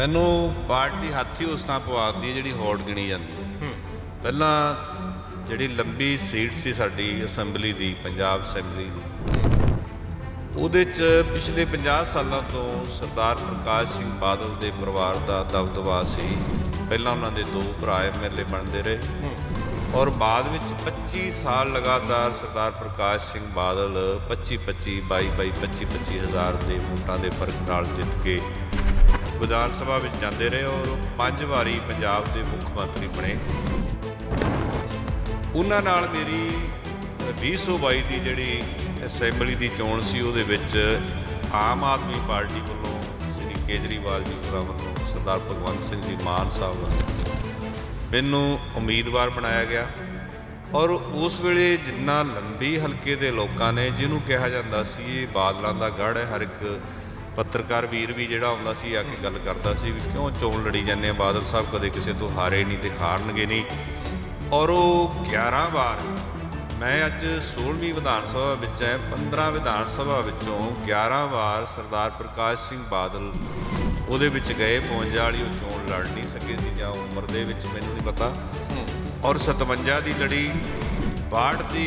ਮੈਨੂੰ ਪਾਰਟੀ ਹਾਥੀ ਉਸ ਤਾਂ ਪਵਾਉਂਦੀ ਹੈ ਜਿਹੜੀ ਹੌਟ ਗਿਣੀ ਜਾਂਦੀ ਹੈ। ਪਹਿਲਾਂ ਜਿਹੜੀ ਲੰਬੀ ਸੀਟ ਸੀ ਸਾਡੀ ਅਸੈਂਬਲੀ ਦੀ ਪੰਜਾਬ ਅਸੈਂਬਲੀ ਦੀ ਉਹਦੇ ਚ ਪਿਛਲੇ 50 ਸਾਲਾਂ ਤੋਂ ਸਰਦਾਰ ਪ੍ਰਕਾਸ਼ ਸਿੰਘ ਬਾਦਲ ਦੇ ਪਰਿਵਾਰ ਦਾ ਦਬਦਬਾ ਸੀ। ਪਹਿਲਾਂ ਉਹਨਾਂ ਦੇ ਦੋ ਭਰਾ ਐਮਐਲਏ ਬਣਦੇ ਰਹੇ। ਔਰ ਬਾਅਦ ਵਿੱਚ 25 ਸਾਲ ਲਗਾਤਾਰ ਸਰਦਾਰ ਪ੍ਰਕਾਸ਼ ਸਿੰਘ ਬਾਦਲ 25 25 22 22 25 25 ਹਜ਼ਾਰ ਦੇ ਵੋਟਾਂ ਦੇ ਫ਼ਰਕ ਨਾਲ ਜਿੱਤ ਕੇ ਵਿਧਾਨ ਸਭਾ ਵਿੱਚ ਜਾਂਦੇ ਰਹੇ ਔਰ ਉਹ ਪੰਜ ਵਾਰੀ ਪੰਜਾਬ ਦੇ ਮੁੱਖ ਮੰਤਰੀ ਬਣੇ। ਉਹਨਾਂ ਨਾਲ ਮੇਰੀ 2022 ਦੀ ਜਿਹੜੀ ਅਸੈਂਬਲੀ ਦੀ ਚੋਣ ਸੀ, ਉਹਦੇ ਵਿੱਚ ਆਮ ਆਦਮੀ ਪਾਰਟੀ ਵੱਲੋਂ ਸ੍ਰੀ ਕੇਜਰੀਵਾਲ ਜੀ ਹੋਰਾਂ ਵੱਲੋਂ ਸਰਦਾਰ ਭਗਵੰਤ ਸਿੰਘ ਜੀ ਮਾਨ ਸਾਹਿਬ ਵੱਲੋਂ ਮੈਨੂੰ ਉਮੀਦਵਾਰ ਬਣਾਇਆ ਗਿਆ। ਔਰ ਉਸ ਵੇਲੇ ਜਿੰਨਾ ਲੰਬੀ ਹਲਕੇ ਦੇ ਲੋਕਾਂ ਨੇ, ਜਿਹਨੂੰ ਕਿਹਾ ਜਾਂਦਾ ਸੀ, ਇਹ ਬਾਦਲਾਂ ਦਾ ਗੜ ਹੈ, ਹਰ ਇੱਕ ਪੱਤਰਕਾਰ ਵੀਰ ਵੀ ਜਿਹੜਾ ਆਉਂਦਾ ਸੀ ਆ ਕੇ ਗੱਲ ਕਰਦਾ ਸੀ ਵੀ ਕਿਉਂ ਚੋਣ ਲੜੀ ਜਾਂਦੇ ਆ? ਬਾਦਲ ਸਾਹਿਬ ਕਦੇ ਕਿਸੇ ਤੋਂ ਹਾਰੇ ਨਹੀਂ ਤੇ ਹਾਰਨਗੇ ਨਹੀਂ। ਔਰ ਉਹ 11 ਵਾਰ ਮੈਂ ਅੱਜ 16ਵੀਂ ਵਿਧਾਨ ਸਭਾ ਵਿੱਚ ਹੈ 15 ਵਿਧਾਨ ਸਭਾ ਵਿੱਚੋਂ 11 ਵਾਰ ਸਰਦਾਰ ਪ੍ਰਕਾਸ਼ ਸਿੰਘ ਬਾਦਲ ਉਹਦੇ ਵਿੱਚ ਗਏ 52 ਵਾਲੀ ਉਹ ਚੋਣ ਲੜ ਨਹੀਂ ਸਕੇ ਸੀ ਜਾਂ ਉਮਰ ਦੇ ਵਿੱਚ ਮੈਨੂੰ ਨਹੀਂ ਪਤਾ। ਔਰ 57 ਦੀ ਲੜੀ 62 ਦੀ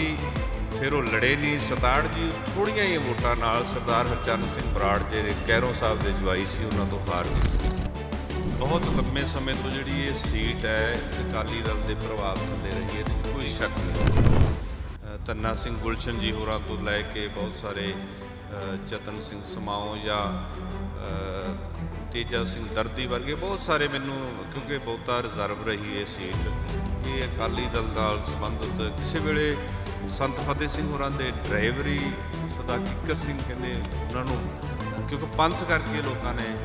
ਫਿਰ ਉਹ ਲੜੇ ਨਹੀਂ। 67 ਜੀ ਥੋੜੀਆਂ ਹੀ ਵੋਟਾਂ ਨਾਲ ਸਰਦਾਰ ਹਰਚੰਦ ਸਿੰਘ ਬਰਾੜ ਜਿਹੜੇ ਕੈਰੋਂ ਸਾਹਿਬ ਦੇ ਜਵਾਈ ਸੀ ਉਹਨਾਂ ਤੋਂ ਹਾਰ ਗਏ। ਸੀ ਬਹੁਤ ਲੰਮੇ ਸਮੇਂ ਤੋਂ ਜਿਹੜੀ ਇਹ ਸੀਟ ਹੈ ਅਕਾਲੀ ਦਲ ਦੇ ਪ੍ਰਭਾਵ ਥੱਲੇ ਰਹੀ ਹੈ ਇਹਦੇ ਕੋਈ ਸ਼ੱਕ ਨਹੀਂ। ਅ, ਧੰਨਾ ਸਿੰਘ ਗੁਲਸ਼ਨ ਜੀ ਹੋਰਾਂ ਤੋਂ ਲੈ ਕੇ ਬਹੁਤ ਸਾਰੇ ਚਤਨ ਸਿੰਘ ਸਮਾਓ ਜਾਂ ਤੇਜਾ ਸਿੰਘ ਦਰਦੀ ਵਰਗੇ ਬਹੁਤ ਸਾਰੇ ਮੈਨੂੰ ਕਿਉਂਕਿ ਬਹੁਤਾ ਰਿਜ਼ਰਵ ਰਹੀ ਇਹ ਸੀਟ। ਇਹ ਅਕਾਲੀ ਦਲ ਨਾਲ ਸੰਬੰਧਿਤ ਕਿਸੇ ਵੇਲੇ ਸੰਤ ਫਤਿਹ ਸਿੰਘ ਹੋਰਾਂ ਦੇ ਡਰਾਈਵਰੀ ਸਦਾ ਕਿੱਕਰ ਸਿੰਘ ਕਹਿੰਦੇ ਉਹਨਾਂ ਨੂੰ, ਕਿਉਂਕਿ ਪੰਥ ਕਰਕੇ ਲੋਕਾਂ ਨੇ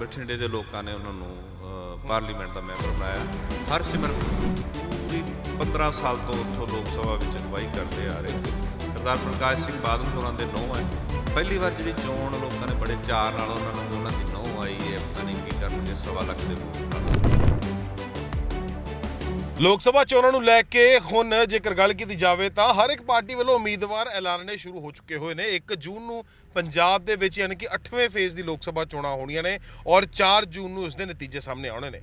ਬਠਿੰਡੇ ਦੇ ਲੋਕਾਂ ਨੇ ਉਹਨਾਂ ਨੂੰ ਪਾਰਲੀਮੈਂਟ ਦਾ ਮੈਂਬਰ ਬਣਾਇਆ। ਹਰਸਿਮਰਤ ਪੂਰੀ 15 ਸਾਲ ਤੋਂ ਉੱਥੋਂ ਲੋਕ ਸਭਾ ਵਿੱਚ ਅਗਵਾਈ ਕਰਦੇ ਆ ਰਹੇ ਸਰਦਾਰ ਪ੍ਰਕਾਸ਼ ਸਿੰਘ ਬਾਦਲ ਹੋਰਾਂ ਦੇ ਨੌਂ ਹੈ। ਪਹਿਲੀ ਵਾਰ ਜਿਹੜੀ ਚੋਣ ਲੋਕਾਂ ਨੇ ਬੜੇ ਚਾਰ ਨਾਲ ਉਹਨਾਂ ਨੂੰ, ਉਹਨਾਂ ਦੀ ਨੌਂ ਆਈ ਹੈ। ਪਤਾ ਨਹੀਂ ਕੀ ਕਰਨਗੇ, ਸਵਾ ਲੱਖ ਦੇ ਵੋਟ। ਲੋਕ ਸਭਾ ਚੋਣਾਂ ਨੂੰ ਲੈ ਕੇ ਹੁਣ ਜੇਕਰ ਗੱਲ ਕੀਤੀ ਜਾਵੇ ਤਾਂ ਹਰ ਇੱਕ ਪਾਰਟੀ ਵੱਲੋਂ ਉਮੀਦਵਾਰ ਐਲਾਨਣੇ ਸ਼ੁਰੂ ਹੋ ਚੁੱਕੇ ਹੋਏ ਨੇ। 1 ਜੂਨ ਨੂੰ ਪੰਜਾਬ ਦੇ ਵਿੱਚ ਯਾਨੀ ਕਿ 8ਵੇਂ ਫੇਜ਼ ਦੀ ਲੋਕ ਸਭਾ ਚੋਣਾਂ ਹੋਣੀਆਂ ਨੇ ਔਰ 4 ਜੂਨ ਨੂੰ ਉਸ ਦੇ ਨਤੀਜੇ ਸਾਹਮਣੇ ਆਉਣੇ ਨੇ।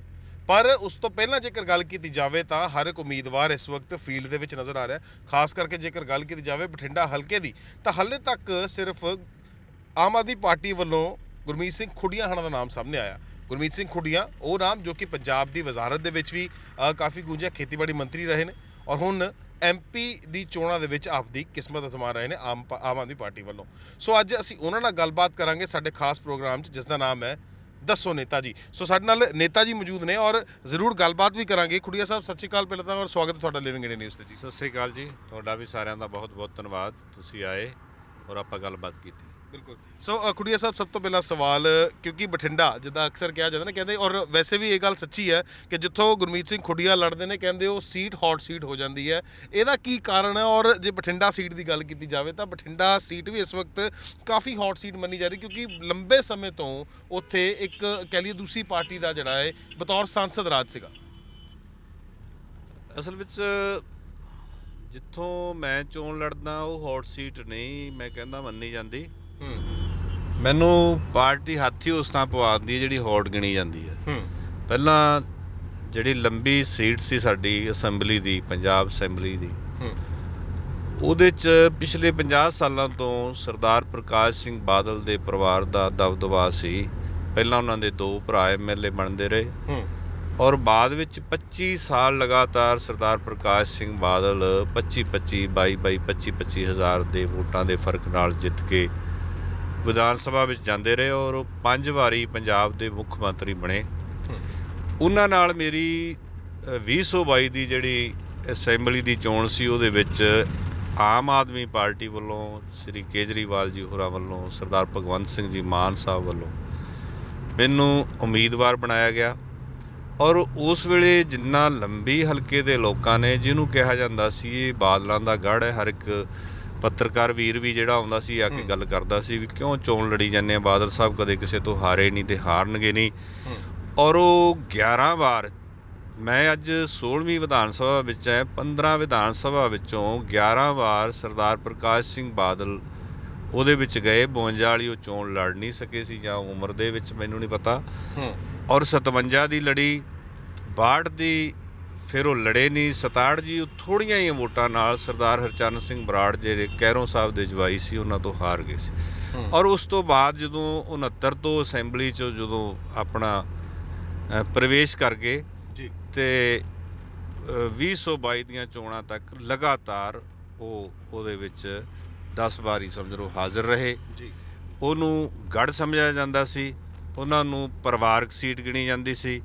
ਪਰ ਉਸ ਤੋਂ ਪਹਿਲਾਂ ਜੇਕਰ ਗੱਲ ਕੀਤੀ ਜਾਵੇ ਤਾਂ ਹਰ ਇੱਕ ਉਮੀਦਵਾਰ ਇਸ ਵਕਤ ਫੀਲਡ ਦੇ ਵਿੱਚ ਨਜ਼ਰ ਆ ਰਿਹਾ ਖਾਸ ਕਰਕੇ ਜੇਕਰ ਗੱਲ ਕੀਤੀ ਜਾਵੇ ਬਠਿੰਡਾ ਹਲਕੇ ਦੀ, ਤਾਂ ਹਾਲੇ ਤੱਕ ਸਿਰਫ ਆਮ ਆਦਮੀ ਪਾਰਟੀ ਵੱਲੋਂ ਗੁਰਮੀਤ ਸਿੰਘ ਖੁੱਡੀਆਂ ਹਣਾ ਦਾ ਨਾਮ ਸਾਹਮਣੇ ਆਇਆ। ਗੁਰਮੀਤ ਸਿੰਘ ਖੁੱਡੀਆਂ, ਉਹ ਨਾਮ ਜੋ ਕਿ ਪੰਜਾਬ ਦੀ ਵਜ਼ਾਰਤ ਦੇ ਵਿੱਚ ਵੀ ਕਾਫੀ ਗੂੰਜਿਆ ਖੇਤੀਬਾੜੀ ਮੰਤਰੀ ਰਹੇ ਨੇ ਔਰ ਹੁਣ ਐਮਪੀ ਦੀ ਚੋਣਾਂ ਦੇ ਵਿੱਚ ਆਪਦੀ ਕਿਸਮਤ ਅਜ਼ਮਾ ਰਹੇ ਨੇ ਆਮ ਆਮ ਆਦਮੀ ਪਾਰਟੀ ਵੱਲੋਂ। ਸੋ ਅੱਜ ਅਸੀਂ ਉਹਨਾਂ ਨਾਲ ਗੱਲਬਾਤ ਕਰਾਂਗੇ ਸਾਡੇ ਖਾਸ ਪ੍ਰੋਗਰਾਮ 'ਚ ਜਿਸ ਦਾ ਨਾਮ ਹੈ ਦੱਸੋ ਨੇਤਾ ਜੀ ਸੋ ਸਾਡੇ ਨਾਲ ਨੇਤਾ ਜੀ ਮੌਜੂਦ ਨੇ ਔਰ ਜ਼ਰੂਰ ਗੱਲਬਾਤ ਵੀ ਕਰਾਂਗੇ। ਖੁੜੀਆ ਸਾਹਿਬ, ਸਤਿ ਸ਼੍ਰੀ ਅਕਾਲ ਪਹਿਲਾਂ ਤਾਂ ਔਰ ਸਵਾਗਤ ਹੈ ਤੁਹਾਡਾ ਲਿਵਿੰਗ ਇੰਡੀਆ ਨਿਊਜ਼ ਤੇ ਜੀ। ਸਤਿ ਸ੍ਰੀ ਅਕਾਲ ਜੀ। ਤੁਹਾਡਾ ਵੀ ਸਾਰਿਆਂ ਦਾ ਬਹੁਤ ਬਹੁਤ ਧੰਨਵਾਦ। ਤੁਸੀਂ ਆਏ ਔਰ ਆਪਾਂ ਗੱਲਬਾਤ ਕੀਤੀ। ਬਿਲਕੁਲ। ਸੋ ਅ, ਖੁੱਡੀਆ ਸਾਹਿਬ ਸਭ ਤੋਂ ਪਹਿਲਾ ਸਵਾਲ ਕਿਉਂਕਿ ਬਠਿੰਡਾ ਜਿੱਦਾਂ ਅਕਸਰ ਕਿਹਾ ਜਾਂਦਾ ਨਾ ਕਹਿੰਦੇ ਔਰ ਵੈਸੇ ਵੀ ਇਹ ਗੱਲ ਸੱਚੀ ਹੈ ਕਿ ਜਿੱਥੋਂ ਗੁਰਮੀਤ ਸਿੰਘ ਖੁੱਡੀਆ ਲੜਦੇ ਨੇ ਕਹਿੰਦੇ ਉਹ ਸੀਟ ਹੌਟ ਸੀਟ ਹੋ ਜਾਂਦੀ ਹੈ। ਇਹਦਾ ਕੀ ਕਾਰਨ ਹੈ? ਔਰ ਜੇ ਬਠਿੰਡਾ ਸੀਟ ਦੀ ਗੱਲ ਕੀਤੀ ਜਾਵੇ ਤਾਂ ਬਠਿੰਡਾ ਸੀਟ ਵੀ ਇਸ ਵਕਤ ਕਾਫੀ ਹੌਟ ਸੀਟ ਮੰਨੀ ਜਾ ਰਹੀ ਕਿਉਂਕਿ ਲੰਬੇ ਸਮੇਂ ਤੋਂ ਉੱਥੇ ਇੱਕ ਕਹਿ ਲਈਏ ਦੂਸਰੀ ਪਾਰਟੀ ਦਾ ਜਿਹੜਾ ਹੈ ਬਤੌਰ ਸੰਸਦ ਰਾਜ ਸੀਗਾ। ਅਸਲ ਵਿੱਚ ਜਿੱਥੋਂ ਮੈਂ ਚੋਣ ਲੜਦਾ ਉਹ ਹੌਟ ਸੀਟ ਨਹੀਂ ਮੈਂ ਕਹਿੰਦਾ ਮੰਨੀ ਜਾਂਦੀ। ਮੈਨੂੰ ਪਾਰਟੀ ਹਾਥੀ ਉਸ ਤਾਂ ਪਵਾਉਂਦੀ ਹੈ ਜਿਹੜੀ ਹੌਟ ਗਿਣੀ ਜਾਂਦੀ ਹੈ। ਪਹਿਲਾਂ ਜਿਹੜੀ ਲੰਬੀ ਸੀਟ ਸੀ ਸਾਡੀ ਅਸੈਂਬਲੀ ਦੀ ਪੰਜਾਬ ਅਸੈਂਬਲੀ ਦੀ ਉਹਦੇ ਚ ਪਿਛਲੇ 50 ਸਾਲਾਂ ਤੋਂ ਸਰਦਾਰ ਪ੍ਰਕਾਸ਼ ਸਿੰਘ ਬਾਦਲ ਦੇ ਪਰਿਵਾਰ ਦਾ ਦਬਦਬਾ ਸੀ। ਪਹਿਲਾਂ ਉਹਨਾਂ ਦੇ ਦੋ ਭਰਾ ਐਮਐਲਏ ਬਣਦੇ ਰਹੇ। ਔਰ ਬਾਅਦ ਵਿੱਚ 25 ਸਾਲ ਲਗਾਤਾਰ ਸਰਦਾਰ ਪ੍ਰਕਾਸ਼ ਸਿੰਘ ਬਾਦਲ 25 25 22 22 25 25 ਹਜ਼ਾਰ ਦੇ ਵੋਟਾਂ ਦੇ ਫ਼ਰਕ ਨਾਲ ਜਿੱਤ ਕੇ ਵਿਧਾਨ ਸਭਾ ਵਿੱਚ ਜਾਂਦੇ ਰਹੇ ਔਰ ਉਹ ਪੰਜ ਵਾਰੀ ਪੰਜਾਬ ਦੇ ਮੁੱਖ ਮੰਤਰੀ ਬਣੇ। ਉਹਨਾਂ ਨਾਲ ਮੇਰੀ ਅ, 2022 ਦੀ ਜਿਹੜੀ ਅਸੈਂਬਲੀ ਦੀ ਚੋਣ ਸੀ ਉਹਦੇ ਵਿੱਚ ਆਮ ਆਦਮੀ ਪਾਰਟੀ ਵੱਲੋਂ ਸ੍ਰੀ ਕੇਜਰੀਵਾਲ ਜੀ ਹੋਰਾਂ ਵੱਲੋਂ ਸਰਦਾਰ ਭਗਵੰਤ ਸਿੰਘ ਜੀ ਮਾਨ ਸਾਹਿਬ ਵੱਲੋਂ ਮੈਨੂੰ ਉਮੀਦਵਾਰ ਬਣਾਇਆ ਗਿਆ। ਔਰ ਉਸ ਵੇਲੇ ਜਿੰਨਾ ਲੰਬੀ ਹਲਕੇ ਦੇ ਲੋਕਾਂ ਨੇ ਜਿਹਨੂੰ ਕਿਹਾ ਜਾਂਦਾ ਸੀ ਇਹ ਬਾਦਲਾਂ ਦਾ ਗੜ ਹੈ ਹਰ ਇੱਕ ਪੱਤਰਕਾਰ ਵੀਰ ਵੀ ਜਿਹੜਾ ਆਉਂਦਾ ਸੀ ਆ ਕੇ ਗੱਲ ਕਰਦਾ ਸੀ ਵੀ ਕਿਉਂ ਚੋਣ ਲੜੀ ਜਾਂਦੇ ਆ? ਬਾਦਲ ਸਾਹਿਬ ਕਦੇ ਕਿਸੇ ਤੋਂ ਹਾਰੇ ਨਹੀਂ ਤੇ ਹਾਰਨਗੇ ਨਹੀਂ। ਔਰ ਉਹ 11 ਵਾਰ ਮੈਂ ਅੱਜ 16ਵੀਂ ਵਿਧਾਨ ਸਭਾ ਵਿੱਚ ਹੈ 15 ਵਿਧਾਨ ਸਭਾ ਵਿੱਚੋਂ 11 ਵਾਰ ਸਰਦਾਰ ਪ੍ਰਕਾਸ਼ ਸਿੰਘ ਬਾਦਲ ਉਹਦੇ ਵਿੱਚ ਗਏ। 52 ਵਾਲੀ ਉਹ ਚੋਣ ਲੜ ਨਹੀਂ ਸਕੇ ਸੀ ਜਾਂ ਉਮਰ ਦੇ ਵਿੱਚ ਮੈਨੂੰ ਨਹੀਂ ਪਤਾ। ਔਰ 57 ਦੀ ਲੜੀ 62 ਦੀ ਫਿਰ ਉਹ ਲੜੇ ਨਹੀਂ। 67 ਜੀ ਉਹ ਥੋੜੀਆਂ ਹੀ ਵੋਟਾਂ ਨਾਲ ਸਰਦਾਰ ਹਰਚਰਨ ਸਿੰਘ ਬਰਾੜ ਜਿਹੜੇ ਕੈਰੋਂ ਸਾਹਿਬ ਦੇ ਜਵਾਈ ਸੀ ਉਹਨਾਂ ਤੋਂ ਹਾਰ ਗਏ ਸੀ। ਔਰ ਉਸ ਤੋਂ ਬਾਅਦ ਜਦੋਂ 69 ਤੋਂ ਅਸੈਂਬਲੀ ਚ ਜਦੋਂ ਆਪਣਾ ਪ੍ਰਵੇਸ਼ ਕਰ ਗਏ ਜੀ। ਤੇ ਅ, 2022 ਦੀਆਂ ਚੋਣਾਂ ਤੱਕ ਲਗਾਤਾਰ ਉਹ ਉਹਦੇ ਵਿੱਚ 10 ਵਾਰੀ ਸਮਝ ਲਓ ਹਾਜ਼ਰ ਰਹੇ। ਜੀ। ਉਹਨੂੰ ਗੜ ਸਮਝਿਆ ਜਾਂਦਾ ਸੀ। ਉਹਨਾਂ ਨੂੰ ਪਰਿਵਾਰਕ ਸੀਟ ਗਿਣੀ ਜਾਂਦੀ ਸੀ।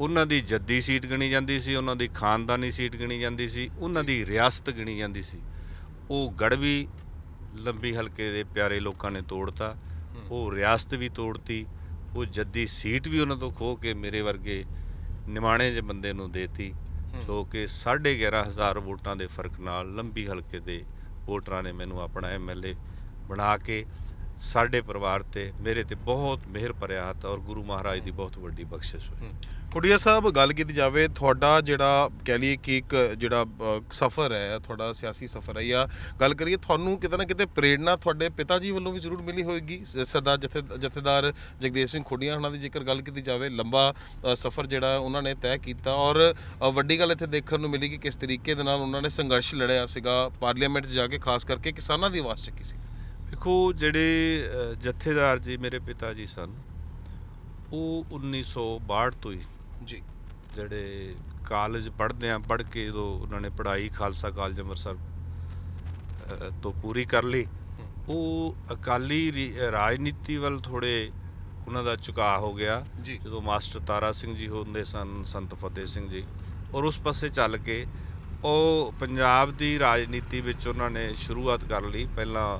ਉਹਨਾਂ ਦੀ ਜੱਦੀ ਸੀਟ ਗਿਣੀ ਜਾਂਦੀ ਸੀ ਉਹਨਾਂ ਦੀ ਖਾਨਦਾਨੀ ਸੀਟ ਗਿਣੀ ਜਾਂਦੀ ਸੀ ਉਹਨਾਂ ਦੀ ਰਿਆਸਤ ਗਿਣੀ ਜਾਂਦੀ ਸੀ। ਉਹ ਗੜ ਵੀ ਲੰਬੀ ਹਲਕੇ ਦੇ ਪਿਆਰੇ ਲੋਕਾਂ ਨੇ ਤੋੜਤਾ ਉਹ ਰਿਆਸਤ ਵੀ ਤੋੜਤੀ ਉਹ ਜੱਦੀ ਸੀਟ ਵੀ ਉਹਨਾਂ ਤੋਂ ਖੋ ਕੇ ਮੇਰੇ ਵਰਗੇ ਨਿਮਾਣੇ ਜਿਹੇ ਬੰਦੇ ਨੂੰ ਦੇਤੀ ਜੋ ਕਿ 11500 ਵੋਟਾਂ ਦੇ ਫ਼ਰਕ ਨਾਲ ਲੰਬੀ ਹਲਕੇ ਦੇ ਵੋਟਰਾਂ ਨੇ ਮੈਨੂੰ ਆਪਣਾ ਐਮਐਲਏ ਬਣਾ ਕੇ ਸਾਡੇ ਪਰਿਵਾਰ ਤੇ ਮੇਰੇ ਤੇ ਬਹੁਤ ਮਿਹਰ ਭਰਿਆ ਹੱਥ ਔਰ ਗੁਰੂ ਮਹਾਰਾਜ ਦੀ ਬਹੁਤ ਵੱਡੀ ਬਖਸ਼ਿਸ਼ ਹੋਈ। ਕੁੜੀਆ ਸਾਹਿਬ, ਗੱਲ ਕੀਤੀ ਜਾਵੇ, ਤੁਹਾਡਾ ਜਿਹੜਾ ਕਹਿ ਲਈਏ ਕਿ ਇੱਕ ਜਿਹੜਾ ਸਫ਼ਰ ਹੈ, ਤੁਹਾਡਾ ਸਿਆਸੀ ਸਫ਼ਰ ਹੈ, ਜਾਂ ਗੱਲ ਕਰੀਏ ਤੁਹਾਨੂੰ ਕਿਤੇ ਨਾ ਕਿਤੇ ਪ੍ਰੇਰਣਾ ਤੁਹਾਡੇ ਪਿਤਾ ਜੀ ਵੱਲੋਂ ਵੀ ਜ਼ਰੂਰ ਮਿਲੀ ਹੋਏਗੀ। ਸਰਦਾਰ ਜਥੇ, ਜਥੇਦਾਰ ਜਗਦੇਵ ਸਿੰਘ ਖੁੱਡੀਆਂ ਉਹਨਾਂ ਦੀ ਜੇਕਰ ਗੱਲ ਕੀਤੀ ਜਾਵੇ, ਲੰਬਾ ਸਫ਼ਰ ਜਿਹੜਾ ਉਹਨਾਂ ਨੇ ਤੈਅ ਕੀਤਾ ਔਰ ਵੱਡੀ ਗੱਲ ਇੱਥੇ ਦੇਖਣ ਨੂੰ ਮਿਲੀ ਕਿ ਕਿਸ ਤਰੀਕੇ ਦੇ ਨਾਲ ਉਹਨਾਂ ਨੇ ਸੰਘਰਸ਼ ਲੜਿਆ ਸੀਗਾ ਪਾਰਲੀਮੈਂਟ 'ਚ ਜਾ ਕੇ, ਖਾਸ ਕਰਕੇ ਕਿਸਾਨਾਂ ਦੀ ਆਵਾਜ਼ ਚੱਕੀ ਸੀ। ਦੇਖੋ, ਜਿਹੜੇ ਜਥੇਦਾਰ ਜੀ ਮੇਰੇ ਪਿਤਾ ਜੀ ਸਨ, ਉਹ 1962 ਤੋਂ ਹੀ ਜੀ। ਜਿਹੜੇ ਕਾਲਜ ਪੜ੍ਹਦੇ ਆ ਪੜ੍ਹ ਕੇ ਜਦੋਂ ਉਹਨਾਂ ਨੇ ਪੜ੍ਹਾਈ ਖਾਲਸਾ ਕਾਲਜ ਅੰਮ੍ਰਿਤਸਰ ਤੋਂ ਪੂਰੀ ਕਰ ਲਈ ਉਹ ਅਕਾਲੀ ਰਾਜਨੀਤੀ ਵੱਲ ਥੋੜੇ ਉਹਨਾਂ ਦਾ ਝੁਕਾਅ ਹੋ ਗਿਆ। ਜਦੋਂ ਮਾਸਟਰ ਤਾਰਾ ਸਿੰਘ ਜੀ ਹੁੰਦੇ ਸਨ ਸੰਤ ਫਤਿਹ ਸਿੰਘ ਜੀ ਔਰ ਉਸ ਪਾਸੇ ਚੱਲ ਕੇ ਉਹ ਪੰਜਾਬ ਦੀ ਰਾਜਨੀਤੀ ਵਿੱਚ ਉਹਨਾਂ ਨੇ ਸ਼ੁਰੂਆਤ ਕਰ ਲਈ। ਪਹਿਲਾਂ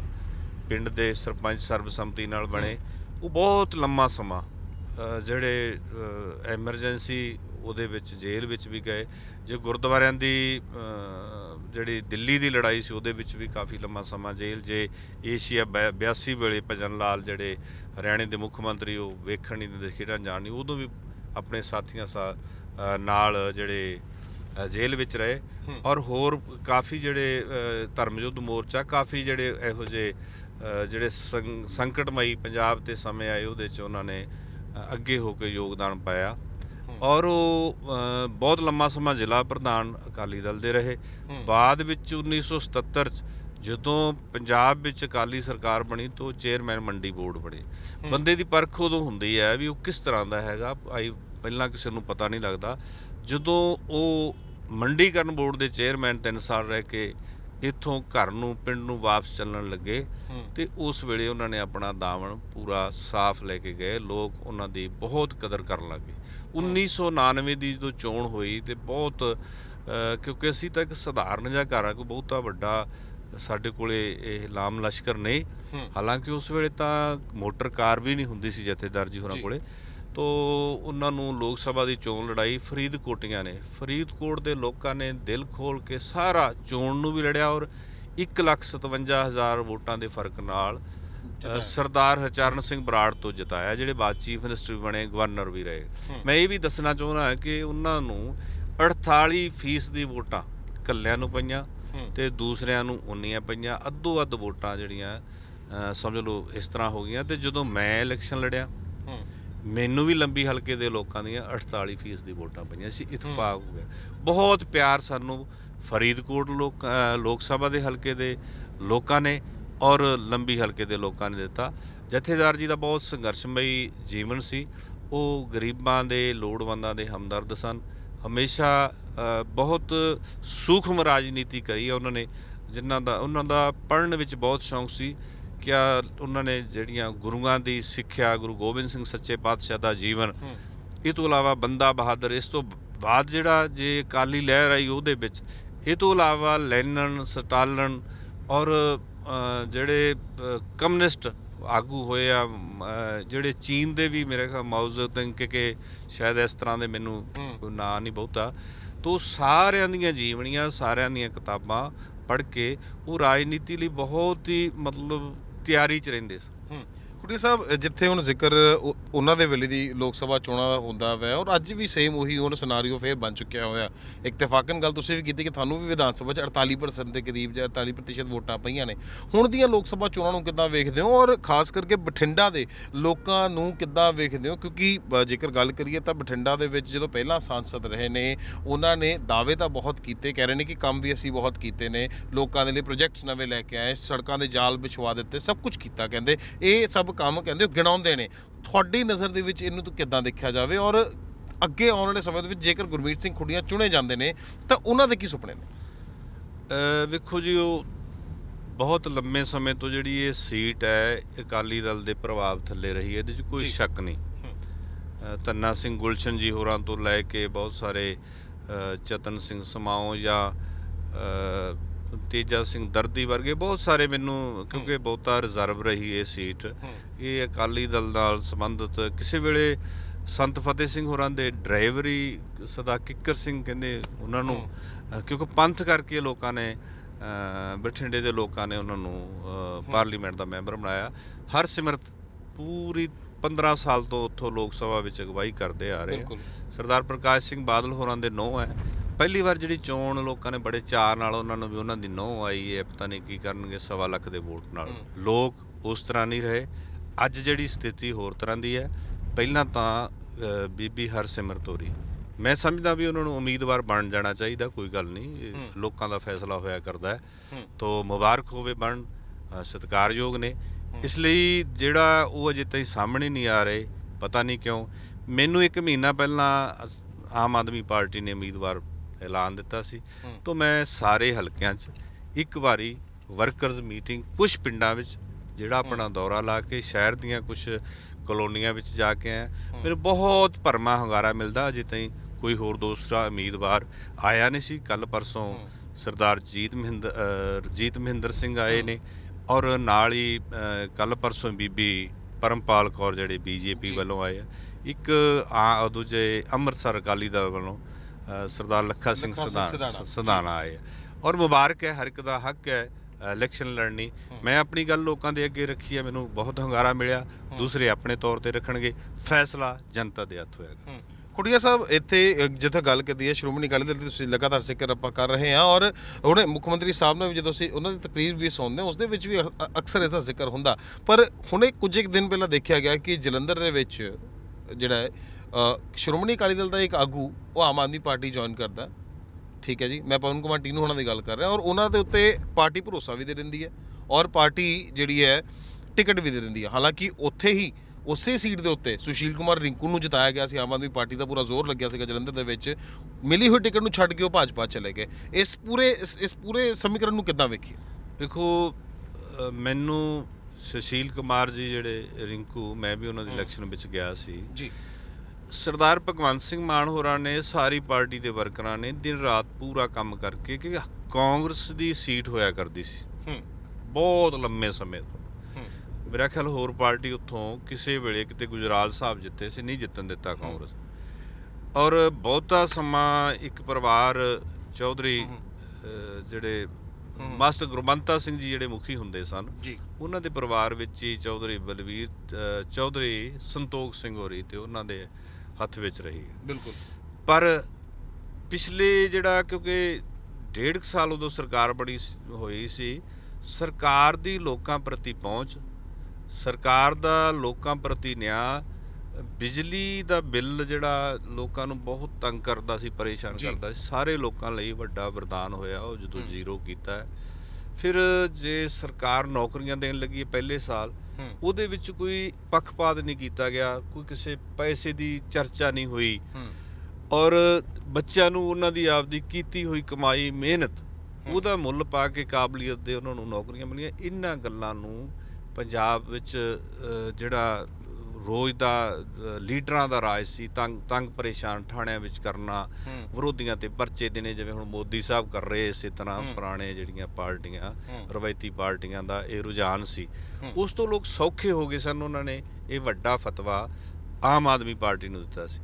ਪਿੰਡ ਦੇ ਸਰਪੰਚ ਸਰਬਸੰਮਤੀ ਨਾਲ ਬਣੇ। ਉਹ ਬਹੁਤ ਲੰਮਾ ਸਮਾਂ ਜਿਹੜੇ ਐਮਰਜੈਂਸੀ ਉਹਦੇ ਵਿੱਚ ਜੇਲ੍ਹ ਵਿੱਚ ਵੀ ਗਏ। ਜੇ ਗੁਰਦੁਆਰਿਆਂ ਦੀ ਜਿਹੜੀ ਦਿੱਲੀ ਦੀ ਲੜਾਈ ਸੀ ਉਹਦੇ ਵਿੱਚ ਵੀ ਕਾਫੀ ਲੰਮਾ ਸਮਾਂ ਜੇਲ੍ਹ। ਜੇ ਏਸ਼ੀਆ 82 ਵੇਲੇ ਭਜਨ ਲਾਲ ਜਿਹੜੇ ਹਰਿਆਣੇ ਦੇ ਮੁੱਖ ਮੰਤਰੀ ਉਹ ਵੇਖਣ ਨਹੀਂ ਦਿੰਦੇ ਖੇਡਾਂ ਜਾਣ ਨਹੀਂ ਉਦੋਂ ਵੀ ਆਪਣੇ ਸਾਥੀਆਂ ਨਾਲ ਜਿਹੜੇ ਜੇਲ੍ਹ ਵਿੱਚ ਰਹੇ। ਔਰ ਹੋਰ ਕਾਫੀ ਜਿਹੜੇ ਧਰਮ ਯੁੱਧ ਮੋਰਚਾ ਕਾਫੀ ਜਿਹੜੇ ਇਹੋ ਜਿਹੇ ਜਿਹੜੇ ਸੰਕਟਮਈ ਪੰਜਾਬ ਤੇ ਸਮੇਂ ਆਏ ਉਹਦੇ ਚ ਉਹਨਾਂ ਨੇ ਅੱਗੇ ਹੋ ਕੇ ਯੋਗਦਾਨ ਪਾਇਆ। ਔਰ ਉਹ ਬਹੁਤ ਲੰਮਾ ਸਮਾਂ ਜ਼ਿਲ੍ਹਾ ਪ੍ਰਧਾਨ ਅਕਾਲੀ ਦਲ ਦੇ ਰਹੇ। ਬਾਅਦ ਵਿੱਚ 1977 ਚ ਜਦੋਂ ਪੰਜਾਬ ਵਿੱਚ ਅਕਾਲੀ ਸਰਕਾਰ ਬਣੀ ਤਾਂ ਚੇਅਰਮੈਨ ਮੰਡੀ ਬੋਰਡ ਬਣੇ। ਬੰਦੇ ਦੀ ਪਰਖ ਉਦੋਂ ਹੁੰਦੀ ਹੈ ਵੀ ਉਹ ਕਿਸ ਤਰ੍ਹਾਂ ਦਾ ਹੈਗਾ। ਆਈ ਪਹਿਲਾਂ ਕਿਸੇ ਨੂੰ ਪਤਾ ਨਹੀਂ ਲੱਗਦਾ। ਜਦੋਂ ਉਹ ਮੰਡੀਕਰਨ ਬੋਰਡ ਦੇ ਚੇਅਰਮੈਨ 3 ਸਾਲ ਰਹਿ ਕੇ ਇੱਥੋਂ ਘਰ ਨੂੰ ਪਿੰਡ ਨੂੰ ਵਾਪਸ ਚੱਲਣ ਲੱਗੇ। ਤੇ ਉਸ ਵੇਲੇ ਉਹਨਾਂ ਨੇ ਆਪਣਾ ਦਾਮਨ ਪੂਰਾ ਸਾਫ਼ ਲੈ ਕੇ ਗਏ ਲੋਕ ਉਹਨਾਂ ਦੀ ਬਹੁਤ ਕਦਰ ਕਰਨ ਲੱਗੇ 1999 ਦੀ ਜਦੋਂ ਚੋਣ ਹੋਈ ਤੇ ਬਹੁਤ ਕਿਉਂਕਿ ਅਸੀਂ ਤਾਂ ਇੱਕ ਸਧਾਰਨ ਜਿਹਾ ਘਰ ਆ ਕੋਈ ਬਹੁਤਾ ਵੱਡਾ ਸਾਡੇ ਕੋਲੇ ਇਹ ਲਾਮ ਲਸ਼ਕਰ ਨਹੀਂ। ਹਾਲਾਂਕਿ ਉਸ ਵੇਲੇ ਤਾਂ ਮੋਟਰ ਕਾਰ ਵੀ ਨਹੀਂ ਹੁੰਦੀ ਸੀ ਜਥੇਦਾਰ ਜੀ ਹੋਰਾਂ। ਕੋਲੇ ਤੋ ਉਹਨਾਂ ਨੂੰ ਲੋਕ ਸਭਾ ਦੀ ਚੋਣ ਲੜਾਈ ਫਰੀਦਕੋਟੀਆਂ ਨੇ। ਫਰੀਦਕੋਟ ਦੇ ਲੋਕਾਂ ਨੇ ਦਿਲ ਖੋਲ ਕੇ ਸਾਰਾ ਚੋਣ ਨੂੰ ਵੀ ਲੜਿਆ ਔਰ 157000 ਵੋਟਾਂ ਦੇ ਫ਼ਰਕ ਨਾਲ ਸਰਦਾਰ ਹਰਚਰਨ ਸਿੰਘ ਬਰਾੜ ਤੋਂ ਜਿਤਾਇਆ ਜਿਹੜੇ ਬਾਅਦ ਚੀਫ ਮਿਨਿਸਟਰ ਵੀ ਬਣੇ ਗਵਰਨਰ ਵੀ ਰਹੇ। ਮੈਂ ਇਹ ਵੀ ਦੱਸਣਾ ਚਾਹੁੰਦਾ ਕਿ ਉਹਨਾਂ ਨੂੰ 48 ਫੀਸ ਦੀ ਵੋਟਾਂ ਕੱਲਿਆਂ ਨੂੰ ਪਈਆਂ। ਤੇ ਦੂਸਰਿਆਂ ਨੂੰ ਉਨੀਆਂ ਪਈਆਂ। ਅੱਧੋ ਅੱਧ ਵੋਟਾਂ ਜਿਹੜੀਆਂ ਸਮਝ ਲਓ ਇਸ ਤਰ੍ਹਾਂ ਹੋ ਗਈਆਂ ਤੇ ਜਦੋਂ ਮੈਂ ਇਲੈਕਸ਼ਨ ਲੜਿਆ ਮੈਨੂੰ ਵੀ ਲੰਬੀ ਹਲਕੇ ਦੇ ਲੋਕਾਂ ਦੀਆਂ 48 ਫੀਸ ਦੀ ਵੋਟਾਂ ਪਈਆਂ ਸੀ ਇਤਫਾਕ ਹੋ। ਗਿਆ। ਬਹੁਤ ਪਿਆਰ ਸਾਨੂੰ ਫਰੀਦਕੋਟ ਲੋਕ ਲੋਕ ਸਭਾ ਦੇ ਹਲਕੇ ਦੇ ਲੋਕਾਂ ਨੇ ਔਰ ਲੰਬੀ ਹਲਕੇ ਦੇ ਲੋਕਾਂ ਨੇ ਦਿੱਤਾ। ਜਥੇਦਾਰ ਜੀ ਦਾ ਬਹੁਤ ਸੰਘਰਸ਼ਮਈ ਜੀਵਨ ਸੀ। ਉਹ ਗਰੀਬਾਂ ਦੇ ਲੋੜਵੰਦਾਂ ਦੇ ਹਮਦਰਦ ਸਨ। ਹਮੇਸ਼ਾ ਬਹੁਤ ਸੂਖਮ ਰਾਜਨੀਤੀ ਕਰੀ ਉਹਨਾਂ ਨੇ ਜਿਨ੍ਹਾਂ ਦਾ ਉਹਨਾਂ ਦਾ ਪੜ੍ਹਨ ਵਿੱਚ ਬਹੁਤ ਸ਼ੌਂਕ ਸੀ। ਕਿਆ ਉਹਨਾਂ ਨੇ ਜਿਹੜੀਆਂ ਗੁਰੂਆਂ ਦੀ ਸਿੱਖਿਆ ਗੁਰੂ ਗੋਬਿੰਦ ਸਿੰਘ ਸੱਚੇ ਪਾਤਸ਼ਾਹ ਦਾ ਜੀਵਨ। ਇਹ ਤੋਂ ਇਲਾਵਾ ਬੰਦਾ ਬਹਾਦਰ ਇਸ ਤੋਂ ਬਾਅਦ ਜਿਹੜਾ ਜੇ ਅਕਾਲੀ ਲਹਿਰ ਆਈ ਉਹਦੇ ਵਿੱਚ ਇਹ ਤੋਂ ਇਲਾਵਾ ਲੈਨਨ ਸਟਾਲਨ ਔਰ ਜਿਹੜੇ ਕਮਿਊਨਿਸਟ ਆਗੂ ਹੋਏ ਆ ਜਿਹੜੇ ਚੀਨ ਦੇ ਵੀ ਮੇਰੇ ਖਿਆਲ ਮਾਓ ਤਿੰਗ ਕਿ ਸ਼ਾਇਦ ਇਸ ਤਰ੍ਹਾਂ ਦੇ ਮੈਨੂੰ ਨਾਂ ਨਹੀਂ ਬਹੁਤਾ ਤੋ ਸਾਰਿਆਂ ਦੀਆਂ ਜੀਵਨੀਆਂ ਸਾਰਿਆਂ ਦੀਆਂ ਕਿਤਾਬਾਂ ਪੜ੍ਹ ਕੇ ਉਹ ਰਾਜਨੀਤੀ ਲਈ ਬਹੁਤ ਹੀ ਮਤਲਬ ਤਿਆਰੀ 'ਚ ਰਹਿੰਦੇ ਸੀ ਕੁੜੀ ਸਾਹਿਬ ਜਿੱਥੇ ਹੁਣ ਜ਼ਿਕਰ ਉਹ- ਉਹਨਾਂ ਦੇ ਵੇਲੇ ਦੀ ਲੋਕ ਸਭਾ ਚੋਣਾਂ ਦਾ ਹੁੰਦਾ ਵੈ ਔਰ ਅੱਜ ਵੀ ਸੇਮ ਉਹੀ ਹੁਣ ਸਿਨਾਰੀਓ ਫੇਰ ਬਣ ਚੁੱਕਿਆ ਹੋਇਆ। ਇਤਫਾਕਨ ਗੱਲ ਤੁਸੀਂ ਵੀ ਕੀਤੀ ਕਿ ਤੁਹਾਨੂੰ ਵੀ ਵਿਧਾਨ ਸਭਾ ਚ 48% ਦੇ ਕਰੀਬ ਜਾਂ 48% ਵੋਟਾਂ ਪਈਆਂ ਨੇ। ਹੁਣ ਦੀਆਂ ਲੋਕ ਸਭਾ ਚੋਣਾਂ ਨੂੰ ਕਿੱਦਾਂ ਵੇਖਦੇ ਹੋ? ਔਰ ਖਾਸ ਕਰਕੇ ਬਠਿੰਡਾ ਦੇ ਲੋਕਾਂ ਨੂੰ ਕਿੱਦਾਂ ਵੇਖਦੇ ਹੋ? ਕਿਉਂਕਿ ਅ, ਜੇਕਰ ਗੱਲ ਕਰੀਏ ਤਾਂ ਬਠਿੰਡਾ ਦੇ ਵਿੱਚ ਜਦੋਂ ਪਹਿਲਾਂ ਸਾਂਸਦ ਰਹੇ ਨੇ ਉਹਨਾਂ ਨੇ ਦਾਅਵੇ ਤਾਂ ਬਹੁਤ ਕੀਤੇ ਕਹਿ ਰਹੇ ਨੇ ਕਿ ਕੰਮ ਵੀ ਅਸੀਂ ਬਹੁਤ ਕੀਤੇ ਨੇ ਲੋਕਾਂ ਦੇ ਲਈ ਪ੍ਰੋਜੈਕਟਸ ਨਵੇਂ ਲੈ ਕੇ ਆਏ ਸੜਕਾਂ ਦੇ ਜਾਲ ਵਿਛਵਾ ਦਿੱਤੇ ਸਭ ਕੁਝ ਕੀਤਾ ਕਹਿੰਦੇ। ਇਹ ਸਭ ਕੰਮ ਕਹਿੰਦੇ ਉਹ ਗਿਣਾਉਂਦੇ ਨੇ। ਤੁਹਾਡੀ ਨਜ਼ਰ ਦੇ ਵਿੱਚ ਇਹਨੂੰ ਤੋਂ ਕਿੱਦਾਂ ਦੇਖਿਆ ਜਾਵੇ? ਔਰ ਅੱਗੇ ਆਉਣ ਵਾਲੇ ਸਮੇਂ ਦੇ ਵਿੱਚ ਜੇਕਰ ਗੁਰਮੀਤ ਸਿੰਘ ਖੁੱਡੀਆਂ ਚੁਣੇ ਜਾਂਦੇ ਨੇ ਤਾਂ ਉਹਨਾਂ ਦੇ ਕੀ ਸੁਪਨੇ ਨੇ? ਵੇਖੋ ਜੀ ਉਹ ਬਹੁਤ ਲੰਮੇ ਸਮੇਂ ਤੋਂ ਜਿਹੜੀ ਇਹ ਸੀਟ ਹੈ ਅਕਾਲੀ ਦਲ ਦੇ ਪ੍ਰਭਾਵ ਥੱਲੇ ਰਹੀ ਹੈ ਇਹਦੇ 'ਚ ਕੋਈ। ਸ਼ੱਕ ਨਹੀਂ। ਧੰਨਾ ਸਿੰਘ ਗੁਲਸ਼ਨ ਜੀ ਹੋਰਾਂ ਤੋਂ ਲੈ ਕੇ ਬਹੁਤ ਸਾਰੇ ਚਤਨ ਸਿੰਘ ਸਮਾਓ ਜਾਂ ਤੇਜਾ ਸਿੰਘ ਦਰਦੀ ਵਰਗੇ ਬਹੁਤ ਸਾਰੇ ਮੈਨੂੰ ਕਿਉਂਕਿ ਬਹੁਤਾ ਰਿਜ਼ਰਵ ਰਹੀ ਇਹ ਸੀਟ। ਇਹ ਅਕਾਲੀ ਦਲ ਨਾਲ ਸੰਬੰਧਿਤ ਕਿਸੇ ਵੇਲੇ ਸੰਤ ਫਤਿਹ ਸਿੰਘ ਹੋਰਾਂ ਦੇ ਡਰਾਈਵਰੀ ਸਦਾ ਕਿੱਕਰ ਸਿੰਘ ਕਹਿੰਦੇ ਉਹਨਾਂ ਨੂੰ ਕਿਉਂਕਿ ਪੰਥ ਕਰਕੇ ਲੋਕਾਂ ਨੇ ਬਠਿੰਡੇ ਦੇ ਲੋਕਾਂ ਨੇ ਉਹਨਾਂ ਨੂੰ ਪਾਰਲੀਮੈਂਟ ਦਾ ਮੈਂਬਰ ਬਣਾਇਆ। ਹਰਸਿਮਰਤ ਪੂਰੀ 15 ਸਾਲ ਤੋਂ ਉੱਥੋਂ ਲੋਕ ਸਭਾ ਵਿੱਚ ਅਗਵਾਈ ਕਰਦੇ ਆ ਰਹੇ। ਸਰਦਾਰ ਪ੍ਰਕਾਸ਼ ਸਿੰਘ ਬਾਦਲ ਹੋਰਾਂ ਦੇ ਨੋਹ ਹੈ। ਪਹਿਲੀ ਵਾਰ ਜਿਹੜੀ ਚੋਣ ਲੋਕਾਂ ਨੇ ਬੜੇ ਚਾਅ ਨਾਲ ਉਹਨਾਂ ਨੂੰ ਵੀ ਉਹਨਾਂ ਦੀ ਨੋਹ ਆਈ ਹੈ ਪਤਾ ਨਹੀਂ ਕੀ ਕਰਨਗੇ ਸਵਾ ਲੱਖ ਦੇ ਵੋਟ ਨਾਲ। ਲੋਕ ਉਸ ਤਰ੍ਹਾਂ ਨਹੀਂ ਰਹੇ। ਅੱਜ ਜਿਹੜੀ ਸਥਿਤੀ ਹੋਰ ਤਰ੍ਹਾਂ ਦੀ ਹੈ ਪਹਿਲਾਂ ਤਾਂ ਬੀਬੀ ਹਰਸਿਮਰਤ ਹੋਰੀ। ਮੈਂ ਸਮਝਦਾ ਵੀ ਉਹਨਾਂ ਨੂੰ ਉਮੀਦਵਾਰ ਬਣ ਜਾਣਾ ਚਾਹੀਦਾ ਕੋਈ ਗੱਲ ਨਹੀਂ ਲੋਕਾਂ ਦਾ ਫੈਸਲਾ ਹੋਇਆ ਕਰਦਾ ਹੈ। ਤੋਂ ਮੁਬਾਰਕ ਹੋਵੇ ਬਣ ਸਤਿਕਾਰਯੋਗ ਨੇ। ਇਸ ਲਈ ਜਿਹੜਾ ਉਹ ਅਜੇ ਤਾਈਂ ਸਾਹਮਣੇ ਨਹੀਂ ਆ ਰਹੇ ਪਤਾ ਨਹੀਂ ਕਿਉਂ ਮੈਨੂੰ ਇੱਕ ਮਹੀਨਾ ਪਹਿਲਾਂ ਆਮ ਆਦਮੀ ਪਾਰਟੀ ਨੇ ਉਮੀਦਵਾਰ ਐਲਾਨ ਦਿੱਤਾ ਸੀ। ਤੋਂ ਮੈਂ ਸਾਰੇ ਹਲਕਿਆਂ 'ਚ ਇੱਕ ਵਾਰੀ ਵਰਕਰਜ਼ ਮੀਟਿੰਗ ਕੁਝ ਪਿੰਡਾਂ ਵਿੱਚ ਜਿਹੜਾ ਆਪਣਾ ਦੌਰਾ ਲਾ ਕੇ ਸ਼ਹਿਰ ਦੀਆਂ ਕੁਝ ਕਲੋਨੀਆਂ ਵਿੱਚ ਜਾ ਕੇ ਆਇਆ। ਮੈਨੂੰ ਬਹੁਤ ਭਰਮਾ ਹੰਗਾਰਾ ਮਿਲਦਾ ਅਜੇ ਤਾਈਂ ਕੋਈ ਹੋਰ ਦੂਸਰਾ ਉਮੀਦਵਾਰ ਆਇਆ ਨਹੀਂ ਸੀ। ਕੱਲ ਪਰਸੋਂ ਸਰਦਾਰ ਜੀਤ ਮਹਿੰਦਰ ਰਜੀਤ ਮਹਿੰਦਰ ਸਿੰਘ ਆਏ ਨੇ ਔਰ ਨਾਲ ਹੀ ਕੱਲ ਪਰਸੋਂ ਬੀਬੀ ਪਰਮਪਾਲ ਕੌਰ ਜਿਹੜੇ ਬੀਜੇਪੀ ਵੱਲੋਂ ਆਏ ਇੱਕ ਆ ਦੂਜੇ ਅੰਮ੍ਰਿਤਸਰ ਅਕਾਲੀ ਦਲ ਵੱਲੋਂ ਸਰਦਾਰ ਲੱਖਾ ਸਿੰਘ ਸਦਾਨ ਆਏ ਔਰ ਮੁਬਾਰਕ ਹੈ ਹਰ ਇੱਕ ਦਾ ਹੱਕ ਹੈ ਇਲੈਕਸ਼ਨ ਲੜਨੀ। ਮੈਂ ਆਪਣੀ ਗੱਲ ਲੋਕਾਂ ਦੇ ਅੱਗੇ ਰੱਖੀ ਹੈ, ਮੈਨੂੰ ਬਹੁਤ ਹੰਗਾਰਾ ਮਿਲਿਆ। ਦੂਸਰੇ ਆਪਣੇ ਤੌਰ ਤੇ ਰੱਖਣਗੇ। ਫੈਸਲਾ ਜਨਤਾ ਦੇ ਹੱਥ ਹੋਏਗਾ ਕੁੜੀਆ ਸਾਹਿਬ, ਇੱਥੇ ਜਿੱਥੇ ਗੱਲ ਕਰਦੀ ਹੈ, ਸ਼੍ਰੋਮਣੀ ਅਕਾਲੀ ਦਲ ਦੀ, ਤੁਸੀਂ ਲਗਾਤਾਰ ਜ਼ਿਕਰ ਆਪਾਂ ਕਰ ਰਹੇ ਹਾਂ ਔਰ ਉਹਨੇ ਮੁੱਖ ਮੰਤਰੀ ਸਾਹਿਬ ਨਾਲ ਵੀ ਜਦੋਂ ਅਸੀਂ ਉਹਨਾਂ ਦੀ ਤਕਰੀਰ ਵੀ ਸੁਣਦੇ ਹਾਂ ਉਸ ਦੇ ਵਿੱਚ ਵੀ ਅਕਸਰ ਇਹਦਾ ਜ਼ਿਕਰ ਹੁੰਦਾ। ਪਰ ਹੁਣੇ ਕੁਝ ਇੱਕ ਦਿਨ ਪਹਿਲਾਂ ਦੇਖਿਆ ਗਿਆ ਕਿ ਜਲੰਧਰ ਦੇ ਵਿੱਚ ਜਿਹੜਾ ਹੈ ਸ਼੍ਰੋਮਣੀ ਅਕਾਲੀ ਦਲ ਦਾ ਇੱਕ ਆਗੂ, ਉਹ ਆਮ ਆਦਮੀ ਪਾਰਟੀ ਜੁਆਇਨ ਕਰਦਾ। ਠੀਕ ਹੈ ਜੀ ਮੈਂ ਪਵਨ ਕੁਮਾਰ ਟੀਨੂ ਹੋਣਾ ਦੀ ਗੱਲ ਕਰ ਰਿਹਾ ਔਰ ਉਹਨਾਂ ਦੇ ਉੱਤੇ ਪਾਰਟੀ ਭਰੋਸਾ ਵੀ ਦੇ ਦਿੰਦੀ ਹੈ ਔਰ ਪਾਰਟੀ ਜਿਹੜੀ ਹੈ ਟਿਕਟ ਵੀ ਦੇ ਦਿੰਦੀ ਹੈ। ਹਾਲਾਂਕਿ ਉੱਥੇ ਹੀ ਉਸੇ ਸੀਟ ਦੇ ਉੱਤੇ ਸੁਸ਼ੀਲ ਕੁਮਾਰ ਰਿੰਕੂ ਨੂੰ ਜਿਤਾਇਆ ਗਿਆ ਸੀ ਆਮ ਆਦਮੀ ਪਾਰਟੀ ਦਾ ਪੂਰਾ ਜ਼ੋਰ ਲੱਗਿਆ ਸੀਗਾ ਜਲੰਧਰ ਦੇ ਵਿੱਚ ਮਿਲੀ ਹੋਈ ਟਿਕਟ ਨੂੰ ਛੱਡ ਕੇ ਉਹ ਭਾਜਪਾ ਚਲੇ ਗਏ। ਇਸ ਪੂਰੇ ਇਸ ਪੂਰੇ ਸਮੀਕਰਨ ਨੂੰ ਕਿੱਦਾਂ ਵੇਖੀਏ? ਦੇਖੋ ਮੈਨੂੰ ਸੁਸ਼ੀਲ ਕੁਮਾਰ ਜੀ ਜਿਹੜੇ ਰਿੰਕੂ ਮੈਂ ਵੀ ਉਹਨਾਂ ਦੀ ਇਲੈਕਸ਼ਨ ਵਿੱਚ ਗਿਆ ਸੀ। ਜੀ। ਸਰਦਾਰ ਭਗਵੰਤ ਸਿੰਘ ਮਾਨ ਹੋਰਾਂ ਨੇ ਸਾਰੀ ਪਾਰਟੀ ਦੇ ਵਰਕਰਾਂ ਨੇ ਦਿਨ ਰਾਤ ਪੂਰਾ ਕੰਮ ਕਰਕੇ ਕਿ ਕਾਂਗਰਸ ਦੀ ਸੀਟ ਹੋਇਆ ਕਰਦੀ ਸੀ। ਬਹੁਤ ਲੰਮੇ ਸਮੇਂ ਤੋਂ। ਮੇਰਾ ਖਿਆਲ ਹੋਰ ਪਾਰਟੀ ਉੱਥੋਂ ਕਿਸੇ ਵੇਲੇ ਕਿਤੇ ਗੁਜਰਾਲ ਸਾਹਿਬ ਜਿੱਤੇ ਸੀ ਨਹੀਂ ਜਿੱਤਣ ਦਿੱਤਾ ਕਾਂਗਰਸ। ਔਰ ਬਹੁਤਾ ਸਮਾਂ ਇੱਕ ਪਰਿਵਾਰ ਚੌਧਰੀ ਜਿਹੜੇ ਮਾਸਟਰ ਗੁਰਮੰਤਾ ਸਿੰਘ ਜੀ ਜਿਹੜੇ ਮੁਖੀ ਹੁੰਦੇ ਸਨ ਜੀ। ਉਹਨਾਂ ਦੇ ਪਰਿਵਾਰ ਵਿੱਚ ਹੀ ਚੌਧਰੀ ਬਲਵੀਰ ਚੌਧਰੀ ਸੰਤੋਖ ਸਿੰਘ ਹੋਰੀ ਤੇ ਉਹਨਾਂ ਦੇ ਹੱਥ ਵਿੱਚ ਰਹੀ ਹੈ। ਬਿਲਕੁਲ ਪਰ ਪਿਛਲੇ ਜਿਹੜਾ ਕਿਉਂਕਿ ਡੇਢ ਸਾਲ ਉਦੋਂ ਸਰਕਾਰ ਬਣੀ ਹੋਈ ਸੀ ਸਰਕਾਰ ਦੀ ਲੋਕਾਂ ਪ੍ਰਤੀ ਪਹੁੰਚ ਸਰਕਾਰ ਦਾ ਲੋਕਾਂ ਪ੍ਰਤੀ ਨਿਆਂ ਬਿਜਲੀ ਦਾ ਬਿੱਲ ਜਿਹੜਾ ਲੋਕਾਂ ਨੂੰ ਬਹੁਤ ਤੰਗ ਕਰਦਾ ਸੀ ਪਰੇਸ਼ਾਨ। ਕਰਦਾ ਸੀ ਸਾਰੇ ਲੋਕਾਂ ਲਈ ਵੱਡਾ ਵਰਦਾਨ ਹੋਇਆ ਉਹ ਜਦੋਂ ਜ਼ੀਰੋ ਕੀਤਾ। ਫਿਰ ਜੇ ਸਰਕਾਰ ਨੌਕਰੀਆਂ ਦੇਣ ਲੱਗੀ ਪਹਿਲੇ ਸਾਲ ਉਹਦੇ ਵਿੱਚ ਕੋਈ ਪੱਖਪਾਤ ਨਹੀਂ ਕੀਤਾ ਗਿਆ ਕੋਈ ਕਿਸੇ ਪੈਸੇ ਦੀ ਚਰਚਾ ਨਹੀਂ ਹੋਈ। ਔਰ ਬੱਚਿਆਂ ਨੂੰ ਉਹਨਾਂ ਦੀ ਆਪਦੀ ਕੀਤੀ ਹੋਈ ਕਮਾਈ ਮਿਹਨਤ ਉਹਦਾ ਮੁੱਲ ਪਾ ਕੇ ਕਾਬਲੀਅਤ ਦੇ ਉਹਨਾਂ ਨੂੰ ਨੌਕਰੀਆਂ ਮਿਲੀਆਂ। ਇਹਨਾਂ ਗੱਲਾਂ ਨੂੰ ਪੰਜਾਬ ਵਿੱਚ ਜਿਹੜਾ ਰੋਜ਼ ਦਾ ਲੀਡਰਾਂ ਦਾ ਰਾਜ ਸੀ ਤੰਗ ਤੰਗ ਪਰੇਸ਼ਾਨ ਠਾਣਿਆਂ ਵਿੱਚ ਕਰਨਾ ਵਿਰੋਧੀਆਂ ਤੇ ਪਰਚੇ ਦੇਣੇ ਜਿਵੇਂ ਹੁਣ ਮੋਦੀ ਸਾਹਿਬ ਕਰ ਰਹੇ ਇਸੇ ਤਰ੍ਹਾਂ। ਪੁਰਾਣੇ ਜਿਹੜੀਆਂ ਪਾਰਟੀਆਂ। ਰਵਾਇਤੀ ਪਾਰਟੀਆਂ ਦਾ ਇਹ ਰੁਝਾਨ ਸੀ। ਉਸ ਤੋਂ ਲੋਕ ਸੌਖੇ ਹੋ ਗਏ ਸਨ ਉਹਨਾਂ ਨੇ ਇਹ ਵੱਡਾ ਫਤਵਾ ਆਮ ਆਦਮੀ ਪਾਰਟੀ ਨੂੰ ਦਿੱਤਾ ਸੀ।